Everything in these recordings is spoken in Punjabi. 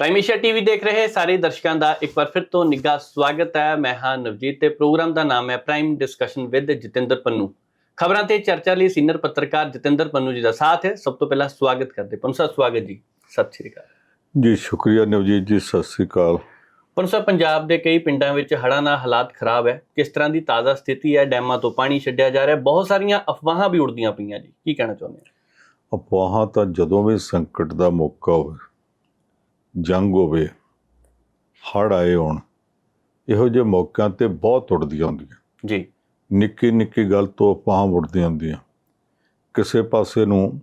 ਪ੍ਰਾਈਮ ਏਸ਼ੀਆ ਟੀਵੀ ਦੇਖ ਰਹੇ ਸਾਰੇ ਦਰਸ਼ਕਾਂ ਦਾ ਇੱਕ ਵਾਰ ਫਿਰ ਤੋਂ ਨਿੱਘਾ ਸਵਾਗਤ ਹੈ। ਮੈਂ ਹਾਂ ਨਵਜੀਤ ਤੇ ਪ੍ਰੋਗਰਾਮ ਦਾ ਨਾਮ ਹੈ prime discussion with Jatinder Pannu. ਖਬਰਾਂ ਤੇ ਚਰਚਾ ਲਈ ਸੀਨੀਅਰ ਪੱਤਰਕਾਰ ਜਤਿੰਦਰ ਪੰਨੂ ਜੀ ਦਾ ਸਾਥ ਹੈ। ਸਭ ਤੋਂ ਪਹਿਲਾਂ ਸਵਾਗਤ ਕਰਦੇ ਪੰਨੂ ਸਾਹਿਬ ਸਵਾਗਤ ਜੀ। ਸਤਿ ਸ਼੍ਰੀ ਅਕਾਲ। ਜੀ ਸ਼ੁਕਰੀਆ ਨਵਜੀਤ ਜੀ ਸਤਿ ਸ੍ਰੀ ਅਕਾਲ। ਪੰਨੂ ਸਾਹਿਬ ਪੰਜਾਬ ਦੇ ਕਈ ਪਿੰਡਾਂ ਵਿੱਚ ਹੜ੍ਹਾਂ ਨਾਲ ਹਾਲਾਤ ਖਰਾਬ ਹੈ। ਕਿਸ ਤਰ੍ਹਾਂ ਦੀ ਤਾਜ਼ਾ ਸਥਿਤੀ ਹੈ? ਡੈਮਾਂ ਤੋਂ ਪਾਣੀ ਛੱਡਿਆ ਜਾ ਰਿਹਾ ਬਹੁਤ ਸਾਰੀਆਂ ਅਫਵਾਹਾਂ ਵੀ ਉੜਦੀਆਂ ਪਈਆਂ ਜੀ। ਕੀ ਕਹਿਣਾ ਚਾਹੁੰਦੇ ਹੋ? ਅਫਵਾਹਾਂ ਤਾਂ ਜਦੋਂ ਵੀ ਸੰਕਟ ਦਾ ਮੌਕਾ ਹੋਵੇ ਜੰਗ ਹੋਵੇ ਹੜ੍ਹ ਆਏ ਹੋਣ ਇਹੋ ਜਿਹੇ ਮੌਕਿਆਂ ਤੇ ਬਹੁਤ ਉੜਦੀਆਂ ਹੁੰਦੀਆਂ। ਜੀ। ਨਿੱਕੀ ਨਿੱਕੀ ਗੱਲ ਤੋਂ ਅਫਵਾਹਾਂ ਉੜਦੀਆਂ ਹੁੰਦੀਆਂ। ਕਿਸੇ ਪਾਸੇ ਨੂੰ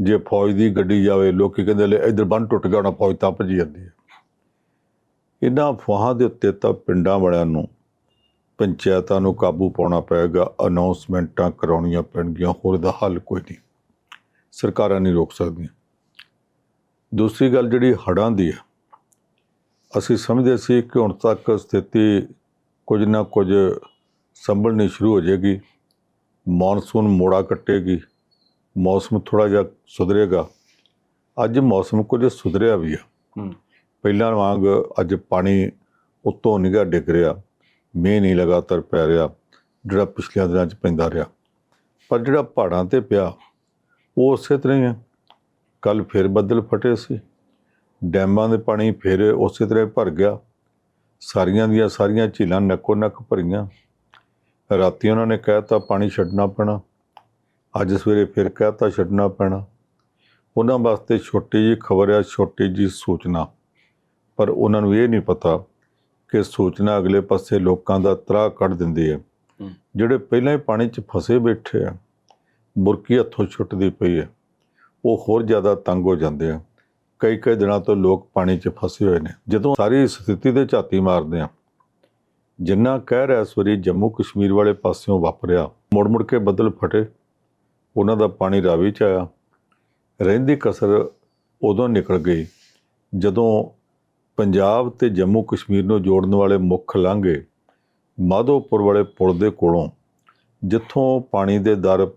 ਜੇ ਫੌਜ ਦੀ ਗੱਡੀ ਜਾਵੇ ਲੋਕੀ ਕਹਿੰਦੇ ਲੈ ਇਧਰ ਬੰਨ ਟੁੱਟ ਗਿਆ ਹੋਣਾ ਫੌਜ ਤਾਂ ਭੱਜੀ ਜਾਂਦੀ ਹੈ। ਇਹਨਾਂ ਅਫਵਾਹਾਂ ਦੇ ਉੱਤੇ ਤਾਂ ਪਿੰਡਾਂ ਵਾਲਿਆਂ ਨੂੰ ਪੰਚਾਇਤਾਂ ਨੂੰ ਕਾਬੂ ਪਾਉਣਾ ਪਏਗਾ ਅਨਾਉਂਸਮੈਂਟਾਂ ਕਰਾਉਣੀਆਂ ਪੈਣਗੀਆਂ ਹੋਰ ਦਾ ਹੱਲ ਕੋਈ ਨਹੀਂ। ਸਰਕਾਰਾਂ ਨਹੀਂ ਰੋਕ ਸਕਦੀਆਂ। ਦੂਸਰੀ ਗੱਲ ਜਿਹੜੀ ਹੜ੍ਹਾਂ ਦੀ ਹੈ ਅਸੀਂ ਸਮਝਦੇ ਸੀ ਕਿ ਹੁਣ ਤੱਕ ਸਥਿਤੀ ਕੁਝ ਨਾ ਕੁਝ ਸੰਭਲਣੀ ਸ਼ੁਰੂ ਹੋ ਜਾਏਗੀ। ਮੌਨਸੂਨ ਮੋੜਾ ਕੱਟੇਗੀ ਮੌਸਮ ਥੋੜਾ ਜਿਹਾ ਸੁਧਰੇਗਾ। ਅੱਜ ਮੌਸਮ ਕੁਝ ਸੁਧਰਿਆ ਵੀ ਆ। ਪਹਿਲਾਂ ਵਾਂਗ ਅੱਜ ਪਾਣੀ ਉੱਤੋਂ ਨਿਗਾ ਡਿੱਗ ਰਿਹਾ ਮੀਂਹ ਨਹੀਂ ਲਗਾਤਾਰ ਪੈ ਰਿਹਾ ਜਿਹੜਾ ਪਿਛਲੇ ਦਿਨਾਂ 'ਚ ਪੈਂਦਾ ਰਿਹਾ। ਪਰ ਜਿਹੜਾ ਪਹਾੜਾਂ ਤੇ ਪਿਆ ਉਹ ਉਸੇ ਤਰ੍ਹਾਂ ਹੀ ਹੈ ਕੱਲ ਫਿਰ ਬੱਦਲ ਫਟੇ ਸੀ। ਡੈਮਾਂ ਦੇ ਪਾਣੀ ਫਿਰ ਉਸੇ ਤਰ੍ਹਾਂ ਭਰ ਗਿਆ। ਸਾਰੀਆਂ ਦੀਆਂ ਸਾਰੀਆਂ ਝੀਲਾਂ ਨੱਕੋ ਨੱਕ ਭਰੀਆਂ। ਰਾਤੀ ਉਹਨਾਂ ਨੇ ਕਹਿਤਾ ਪਾਣੀ ਛੱਡਣਾ ਪੈਣਾ। ਅੱਜ ਸਵੇਰੇ ਫਿਰ ਕਹਿਤਾ ਛੱਡਣਾ ਪੈਣਾ। ਉਹਨਾਂ ਵਾਸਤੇ ਛੋਟੀ ਜੀ ਖਬਰ ਆ ਛੋਟੀ ਜੀ ਸੂਚਨਾ। ਪਰ ਉਹਨਾਂ ਨੂੰ ਇਹ ਨਹੀਂ ਪਤਾ ਕਿ ਸੂਚਨਾ ਅਗਲੇ ਪਾਸੇ ਲੋਕਾਂ ਦਾ ਤਰਾਹ ਕੱਢ ਦਿੰਦੀ ਹੂੰ। ਜਿਹੜੇ ਪਹਿਲਾਂ ਹੀ ਪਾਣੀ 'ਚ ਫਸੇ ਬੈਠੇ ਆ ਬੁਰਕੀ ਹੱਥੋਂ ਛੁੱਟਦੀ ਪਈ ਹੈ। ਉਹ ਹੋਰ ਜ਼ਿਆਦਾ ਤੰਗ ਹੋ ਜਾਂਦੇ ਆ। ਕਈ ਕਈ ਦਿਨਾਂ ਤੋਂ ਲੋਕ ਪਾਣੀ 'ਚ ਫਸੇ ਹੋਏ ਨੇ। ਜਦੋਂ ਸਾਰੀ ਸਥਿਤੀ ਤੇ ਝਾਤੀ ਮਾਰਦੇ ਆ। ਜਿੰਨਾ ਕਹਿ ਰਿਹਾ ਇਸ ਵਾਰੀ ਜੰਮੂ ਕਸ਼ਮੀਰ ਵਾਲੇ ਪਾਸਿਓਂ ਵਾਪਰਿਆ, ਮੁੜ ਮੁੜ ਕੇ ਬੱਦਲ ਫਟੇ, ਉਹਨਾਂ ਦਾ ਪਾਣੀ ਰਾਵੀ 'ਚ ਆਇਆ। ਰਹਿੰਦੀ ਕਸਰ ਉਦੋਂ ਨਿਕਲ ਗਈ ਜਦੋਂ ਪੰਜਾਬ ਤੇ ਜੰਮੂ ਕਸ਼ਮੀਰ ਨੂੰ ਜੋੜਨ ਵਾਲੇ ਮੁੱਖ ਲਾਂਘੇ ਮਾਧੋਪੁਰ ਵਾਲੇ ਪੁਲ ਦੇ ਕੋਲੋਂ, ਜਿੱਥੋਂ ਪਾਣੀ ਦੇ ਦਰ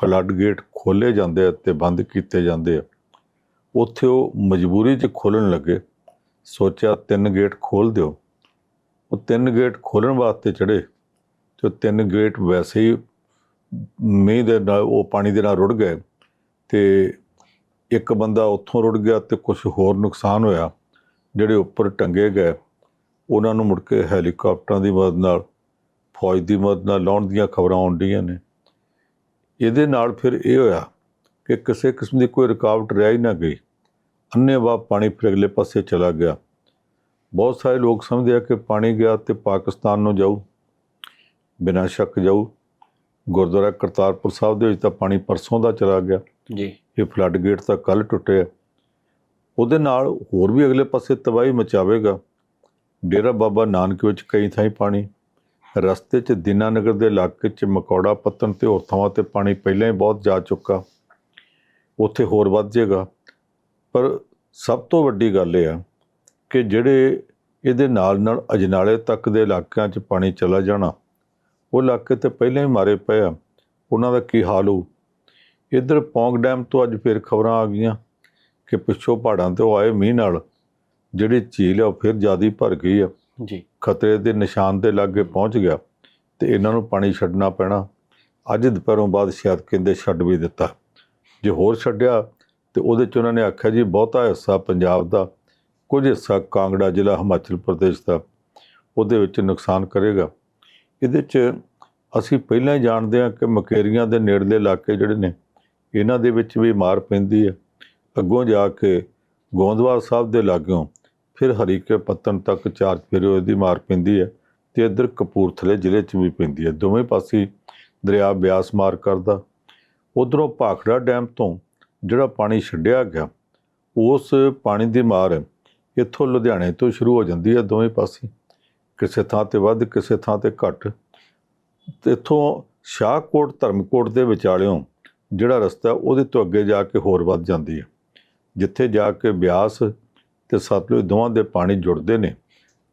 ਫਲੱਡ ਗੇਟ ਖੋਲੇ ਜਾਂਦੇ ਆ ਤੇ ਬੰਦ ਕੀਤੇ ਜਾਂਦੇ ਆ। ਉੱਥੇ ਉਹ ਮਜਬੂਰੀ 'ਚ ਖੋਲਣ ਲੱਗੇ। ਸੋਚਿਆ ਤਿੰਨ ਗੇਟ ਖੋਲ ਦਿਓ। ਉਹ ਤਿੰਨ ਗੇਟ ਖੋਲਣ ਵਾਸਤੇ ਚੜੇ ਤੇ ਤਿੰਨ ਗੇਟ ਵੈਸੇ ਹੀ ਮੀਂਹ ਦੇ ਨਾਲ ਉਹ ਪਾਣੀ ਦੇ ਨਾਲ ਰੁੜ ਗਏ ਤੇ ਇੱਕ ਬੰਦਾ ਉੱਥੋਂ ਰੁੜ ਗਿਆ ਤੇ ਕੁਝ ਹੋਰ ਨੁਕਸਾਨ ਹੋਇਆ, ਜਿਹੜੇ ਉੱਪਰ ਟੰਗੇ ਗਏ। ਉਹਨਾਂ ਨੂੰ ਮੁੜ ਕੇ ਹੈਲੀਕਾਪਟਰਾਂ ਦੀ ਮਦਦ ਨਾਲ, ਫੌਜ ਦੀ ਮਦਦ ਨਾਲ ਲਾਉਣ ਦੀਆਂ ਖਬਰਾਂ ਆਉਂਦੀਆਂ ਨੇ। ਇਹਦੇ ਨਾਲ ਫਿਰ ਇਹ ਹੋਇਆ ਕਿ ਕਿਸੇ ਕਿਸਮ ਦੀ ਕੋਈ ਰੁਕਾਵਟ ਰਹਿ ਹੀ ਨਾ ਗਈ। ਅੰਨ੍ਹੇਵਾਹ ਪਾਣੀ ਫਿਰ ਅਗਲੇ ਪਾਸੇ ਚਲਾ ਗਿਆ। ਬਹੁਤ ਸਾਰੇ ਲੋਕ ਸਮਝਦੇ ਆ ਕਿ ਪਾਣੀ ਗਿਆ ਤੇ ਪਾਕਿਸਤਾਨ ਨੂੰ ਜਾਊ ਬਿਨਾਂ ਸ਼ੱਕ ਜਾਊ। ਗੁਰਦੁਆਰਾ ਕਰਤਾਰਪੁਰ ਸਾਹਿਬ ਦੇ ਵਿੱਚ ਤਾਂ ਪਾਣੀ ਪਰਸੋਂ ਦਾ ਚਲਾ ਗਿਆ। ਜੀ। ਇਹ ਫਲੱਡ ਗੇਟ ਤਾਂ ਕੱਲ ਟੁੱਟੇ ਉਹਦੇ ਨਾਲ ਹੋਰ ਵੀ ਅਗਲੇ ਪਾਸੇ ਤਬਾਹੀ ਮਚਾਵੇਗਾ। ਡੇਰਾ ਬਾਬਾ ਨਾਨਕ ਵਿੱਚ ਕਈ ਥਾਈਂ ਪਾਣੀ ਰਸਤੇ 'ਚ ਦੀਨਾਨਗਰ ਦੇ ਇਲਾਕੇ 'ਚ ਮਕੌੜਾ ਪੱਤਨ ਤੇ ਹੋਰ ਥਾਵਾਂ ਤੇ ਪਾਣੀ ਪਹਿਲਾਂ ਹੀ ਬਹੁਤ ਜਾ ਚੁੱਕਾ। ਉੱਥੇ ਹੋਰ ਵੱਧ ਜਾਏਗਾ ਪਰ ਸਭ ਤੋਂ ਵੱਡੀ ਗੱਲ ਇਹ ਆ ਕਿ ਜਿਹੜੇ ਇਹਦੇ ਨਾਲ ਨਾਲ ਅਜਨਾਲੇ ਤੱਕ ਦੇ ਇਲਾਕਿਆਂ 'ਚ ਪਾਣੀ ਚਲਾ ਜਾਣਾ, ਉਹ ਇਲਾਕੇ ਤੇ ਪਹਿਲਾਂ ਹੀ ਮਾਰੇ ਪਏ ਆ। ਉਹਨਾਂ ਦਾ ਕੀ ਹਾਲ ਹੋਊ? ਇੱਧਰ ਪੌਂਗ ਡੈਮ ਤੋਂ ਅੱਜ ਫਿਰ ਖਬਰਾਂ ਆ ਗਈਆਂ ਕਿ ਪਿੱਛੋਂ ਪਹਾੜਾਂ ਤੋਂ ਆਏ ਮੀਂਹ ਨਾਲ। ਜਿਹੜੀ ਝੀਲ ਆ ਉਹ ਫਿਰ ਜ਼ਿਆਦਾ ਭਰ ਗਈ ਆ। ਜੀ। ਖਤਰੇ ਦੇ ਨਿਸ਼ਾਨ ਦੇ ਲਾਗੇ ਪਹੁੰਚ ਗਿਆ ਤੇ ਇਹਨਾਂ ਨੂੰ ਪਾਣੀ ਛੱਡਣਾ ਪੈਣਾ। ਅੱਜ ਦੁਪਹਿਰੋਂ ਬਾਅਦ ਸ਼ਾਇਦ ਕਹਿੰਦੇ ਛੱਡ ਵੀ ਦਿੱਤਾ। ਜੇ ਹੋਰ ਛੱਡਿਆ ਤੇ ਉਹਦੇ ਚ ਉਹਨਾਂ ਨੇ ਆਖਿਆ ਜੀ ਬਹੁਤਾ ਹਿੱਸਾ ਪੰਜਾਬ ਦਾ, ਕੁਝ ਹਿੱਸਾ ਕਾਂਗੜਾ ਜ਼ਿਲ੍ਹਾ ਹਿਮਾਚਲ ਪ੍ਰਦੇਸ਼ ਦਾ, ਉਹਦੇ ਵਿੱਚ ਨੁਕਸਾਨ ਕਰੇਗਾ। ਇਹਦੇ ਚ ਅਸੀਂ ਪਹਿਲਾਂ ਹੀ ਜਾਣਦੇ ਹਾਂ ਕਿ ਮਕੇਰੀਆਂ ਦੇ ਨੇੜਲੇ ਇਲਾਕੇ ਜਿਹੜੇ ਨੇ, ਇਹਨਾਂ ਦੇ ਵਿੱਚ ਵੀ ਮਾਰ ਪੈਂਦੀ ਹੈ। ਅੱਗੋਂ ਜਾ ਕੇ ਗੋਂਦਵਾਲ ਸਾਹਿਬ ਦੇ ਲਾਗਿਓਂ ਫਿਰ ਹਰੀਕੇ ਪੱਤਨ ਤੱਕ ਚਾਰ ਫੇਰੇ ਦੀ ਮਾਰ ਪੈਂਦੀ ਹੈ ਤੇ ਇੱਧਰ ਕਪੂਰਥਲੇ ਜ਼ਿਲ੍ਹੇ 'ਚ ਵੀ ਪੈਂਦੀ ਹੈ। ਦੋਵੇਂ ਪਾਸੇ ਦਰਿਆ ਬਿਆਸ ਮਾਰ ਕਰਦਾ। ਉਧਰੋਂ ਭਾਖੜਾ ਡੈਮ ਤੋਂ ਜਿਹੜਾ ਪਾਣੀ ਛੱਡਿਆ ਗਿਆ, ਉਸ ਪਾਣੀ ਦੀ ਮਾਰ ਇੱਥੋਂ ਲੁਧਿਆਣੇ ਤੋਂ ਸ਼ੁਰੂ ਹੋ ਜਾਂਦੀ ਹੈ ਦੋਵੇਂ ਪਾਸੇ। ਕਿਸੇ ਥਾਂ ਤੇ ਵੱਧ, ਕਿਸੇ ਥਾਂ ਤੇ ਘੱਟ। ਇੱਥੋਂ ਸ਼ਾਹਕੋਟ, ਧਰਮਕੋਟ ਦੇ ਵਿਚਾਲਿਓਂ ਜਿਹੜਾ ਰਸਤਾ ਉਹਦੇ ਤੋਂ ਅੱਗੇ ਜਾ ਕੇ ਹੋਰ ਵੱਧ ਜਾਂਦੀ ਹੈ। ਜਿੱਥੇ ਜਾ ਕੇ ਬਿਆਸ ਤੇ ਸਤਲੁਜ ਦੋਵਾਂ ਦੇ ਪਾਣੀ ਜੁੜਦੇ ਨੇ।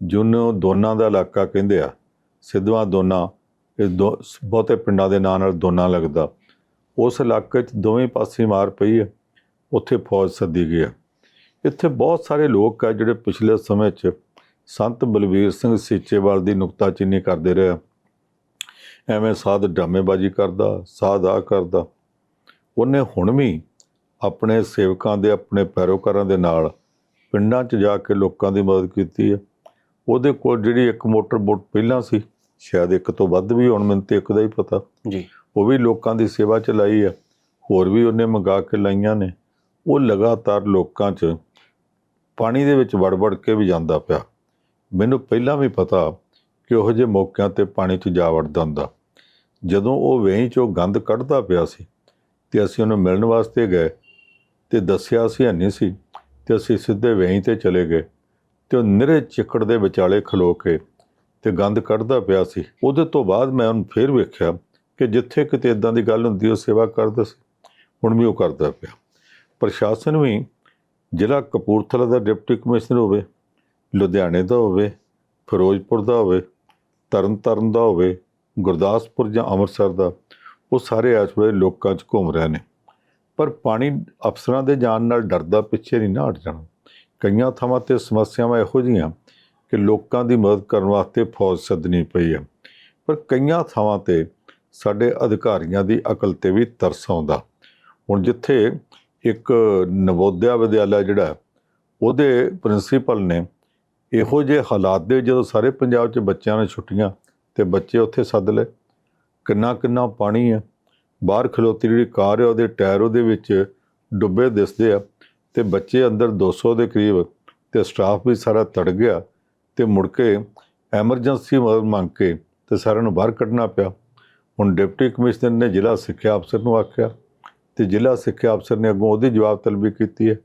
ਜਿਹਨੂੰ ਦੋਨਾਂ ਦਾ ਇਲਾਕਾ ਕਹਿੰਦੇ ਆ। ਸਿੱਧਵਾਂ ਦੋਨਾ, ਇਹ ਦੋ, ਬਹੁਤੇ ਪਿੰਡਾਂ ਦੇ ਨਾਂ ਨਾਲ ਦੋਨਾ ਲੱਗਦਾ। ਉਸ ਇਲਾਕੇ 'ਚ ਦੋਵੇਂ ਪਾਸੇ ਮਾਰ ਪਈ ਹੈ ਉੱਥੇ ਫੌਜ ਸੱਦੀ ਗਈ ਹੈ ਇੱਥੇ ਬਹੁਤ ਸਾਰੇ ਲੋਕ ਆ ਜਿਹੜੇ ਪਿਛਲੇ ਸਮੇਂ 'ਚ ਸੰਤ ਬਲਵੀਰ ਸਿੰਘ ਸੀਚੇਵਾਲ ਦੀ ਨੁਕਤਾਚੀਨੀ ਕਰਦੇ ਰਹੇ ਆ। ਐਵੇਂ ਸਾਧ ਡਰਾਮੇਬਾਜ਼ੀ ਕਰਦਾ, ਸਾਧ ਆ ਕਰਦਾ। ਉਹਨੇ ਹੁਣ ਵੀ ਆਪਣੇ ਸੇਵਕਾਂ ਦੇ, ਆਪਣੇ ਪੈਰੋਕਾਰਾਂ ਦੇ ਨਾਲ ਪਿੰਡਾਂ 'ਚ ਜਾ ਕੇ ਲੋਕਾਂ ਦੀ ਮਦਦ ਕੀਤੀ ਹੈ ਉਹਦੇ ਕੋਲ ਜਿਹੜੀ ਇੱਕ ਮੋਟਰ ਬੋਟ ਪਹਿਲਾਂ ਸੀ ਸ਼ਾਇਦ ਇੱਕ ਤੋਂ ਵੱਧ ਵੀ ਹੁਣ ਮੈਨੂੰ ਤੇ ਇੱਕ ਦਾ ਹੀ ਪਤਾ। ਜੀ। ਉਹ ਵੀ ਲੋਕਾਂ ਦੀ ਸੇਵਾ ਚ ਲਾਈ ਆ। ਹੋਰ ਵੀ ਉਹਨੇ ਮੰਗਾ ਕੇ ਲਾਈਆਂ ਨੇ। ਉਹ ਲਗਾਤਾਰ ਲੋਕਾਂ 'ਚ ਪਾਣੀ ਦੇ ਵਿੱਚ ਵੜ-ਵੜ ਕੇ ਵੀ ਜਾਂਦਾ ਪਿਆ। ਮੈਨੂੰ ਪਹਿਲਾਂ ਵੀ ਪਤਾ ਕਿ ਉਹੋ ਜਿਹੇ ਮੌਕਿਆਂ ਤੇ ਪਾਣੀ 'ਚ ਜਾ ਵੜਦਾ ਹੁੰਦਾ। ਜਦੋਂ ਉਹ ਵੇਹੀਂ 'ਚੋਂ ਗੰਦ ਕੱਢਦਾ ਪਿਆ ਸੀ ਤੇ ਅਸੀਂ ਉਹਨੂੰ ਮਿਲਣ ਵਾਸਤੇ ਗਏ ਤੇ ਦੱਸਿਆ ਸੀ ਨਹੀਂ ਸੀ ਤੇ ਅਸੀਂ ਸਿੱਧੇ ਵੇਹੀਂ ਤੇ ਚਲੇ ਗਏ ਤੇ ਉਹ ਨਿਰੇ ਚਿੱਕੜ ਦੇ ਵਿਚਾਲੇ ਖਲੋ ਕੇ ਤੇ ਗੰਦ ਕੱਢਦਾ ਪਿਆ ਸੀ। ਉਹਦੇ ਤੋਂ ਬਾਅਦ ਮੈਂ ਉਹਨੂੰ ਫੇਰ ਵੇਖਿਆ ਕਿ ਜਿੱਥੇ ਕਿਤੇ ਇਦਾਂ ਦੀ ਗੱਲ ਹੁੰਦੀ, ਉਹ ਸੇਵਾ ਕਰਦਾ ਸੀ। ਹੁਣ ਵੀ ਉਹ ਕਰਦਾ ਪਿਆ। ਪ੍ਰਸ਼ਾਸਨ ਵੀ ਜ਼ਿਲ੍ਹਾ ਕਪੂਰਥਲਾ ਦਾ ਡਿਪਟੀ ਕਮਿਸ਼ਨਰ ਹੋਵੇ, ਲੁਧਿਆਣੇ ਦਾ ਹੋਵੇ, ਫਿਰੋਜ਼ਪੁਰ ਦਾ ਹੋਵੇ, ਤਰਨਤਾਰਨ ਦਾ ਹੋਵੇ, ਗੁਰਦਾਸਪੁਰ ਜਾਂ ਅੰਮ੍ਰਿਤਸਰ ਦਾ, ਉਹ ਸਾਰੇ ਇਸ ਵੇਲੇ ਲੋਕਾਂ 'ਚ ਘੁੰਮ ਰਹੇ ਨੇ। ਪਰ ਪਾਣੀ ਅਫਸਰਾਂ ਦੇ ਜਾਣ ਨਾਲ ਡਰਦਾ ਪਿੱਛੇ ਨਹੀਂ ਨਾ ਹਟ ਜਾਣਾ। ਕਈਆਂ ਥਾਵਾਂ ਤੇ ਸਮੱਸਿਆਵਾਂ ਇਹੋ ਜਿਹੀਆਂ ਕਿ ਲੋਕਾਂ ਦੀ ਮਦਦ ਕਰਨ ਵਾਸਤੇ ਫੌਜ ਸੱਦਣੀ ਪਈ ਹੈ ਪਰ ਕਈਆਂ ਥਾਵਾਂ ਤੇ ਸਾਡੇ ਅਧਿਕਾਰੀਆਂ ਦੀ ਅਕਲ ਤੇ ਵੀ ਤਰਸ ਆਉਂਦਾ। ਹੁਣ ਜਿੱਥੇ ਇੱਕ ਨਵੋਦਿਆ ਵਿਦਿਆਲਾ ਜਿਹੜਾ ਉਹਦੇ ਪ੍ਰਿੰਸੀਪਲ ਨੇ ਇਹੋ ਜਿਹੇ ਹਾਲਾਤ ਦੇ ਜਦੋਂ ਸਾਰੇ ਪੰਜਾਬ 'ਚ ਬੱਚਿਆਂ ਨੇ ਛੁੱਟੀਆਂ ਤੇ ਬੱਚੇ ਉੱਥੇ ਸੱਦ ਲਏ ਕਿੰਨਾ ਕਿੰਨਾ ਪਾਣੀ ਹੈ ਬਾਹਰ ਖਲੋਤੀ ਜਿਹੜੀ ਕਾਰ ਹੈ ਉਹਦੇ ਟਾਇਰ ਉਹਦੇ ਵਿੱਚ ਡੁੱਬੇ ਦਿਸਦੇ ਆ ਤੇ ਬੱਚੇ ਅੰਦਰ 200 ਦੇ ਕਰੀਬ ਤੇ ਸਟਾਫ ਵੀ ਸਾਰਾ ਤੜ ਗਿਆ ਤੇ ਮੁੜ ਕੇ ਐਮਰਜੈਂਸੀ ਮਦਦ ਮੰਗ ਕੇ ਤੇ ਸਾਰਿਆਂ ਨੂੰ ਬਾਹਰ ਕੱਢਣਾ ਪਿਆ। ਹੁਣ ਡਿਪਟੀ ਕਮਿਸ਼ਨਰ ਨੇ ਜ਼ਿਲ੍ਹਾ ਸਿੱਖਿਆ ਅਫਸਰ ਨੂੰ ਆਖਿਆ ਤੇ ਜ਼ਿਲ੍ਹਾ ਸਿੱਖਿਆ ਅਫਸਰ ਨੇ ਅੱਗੋਂ ਉਹਦੀ ਜਵਾਬ ਤਲਬੀ ਕੀਤੀ ਹੈ।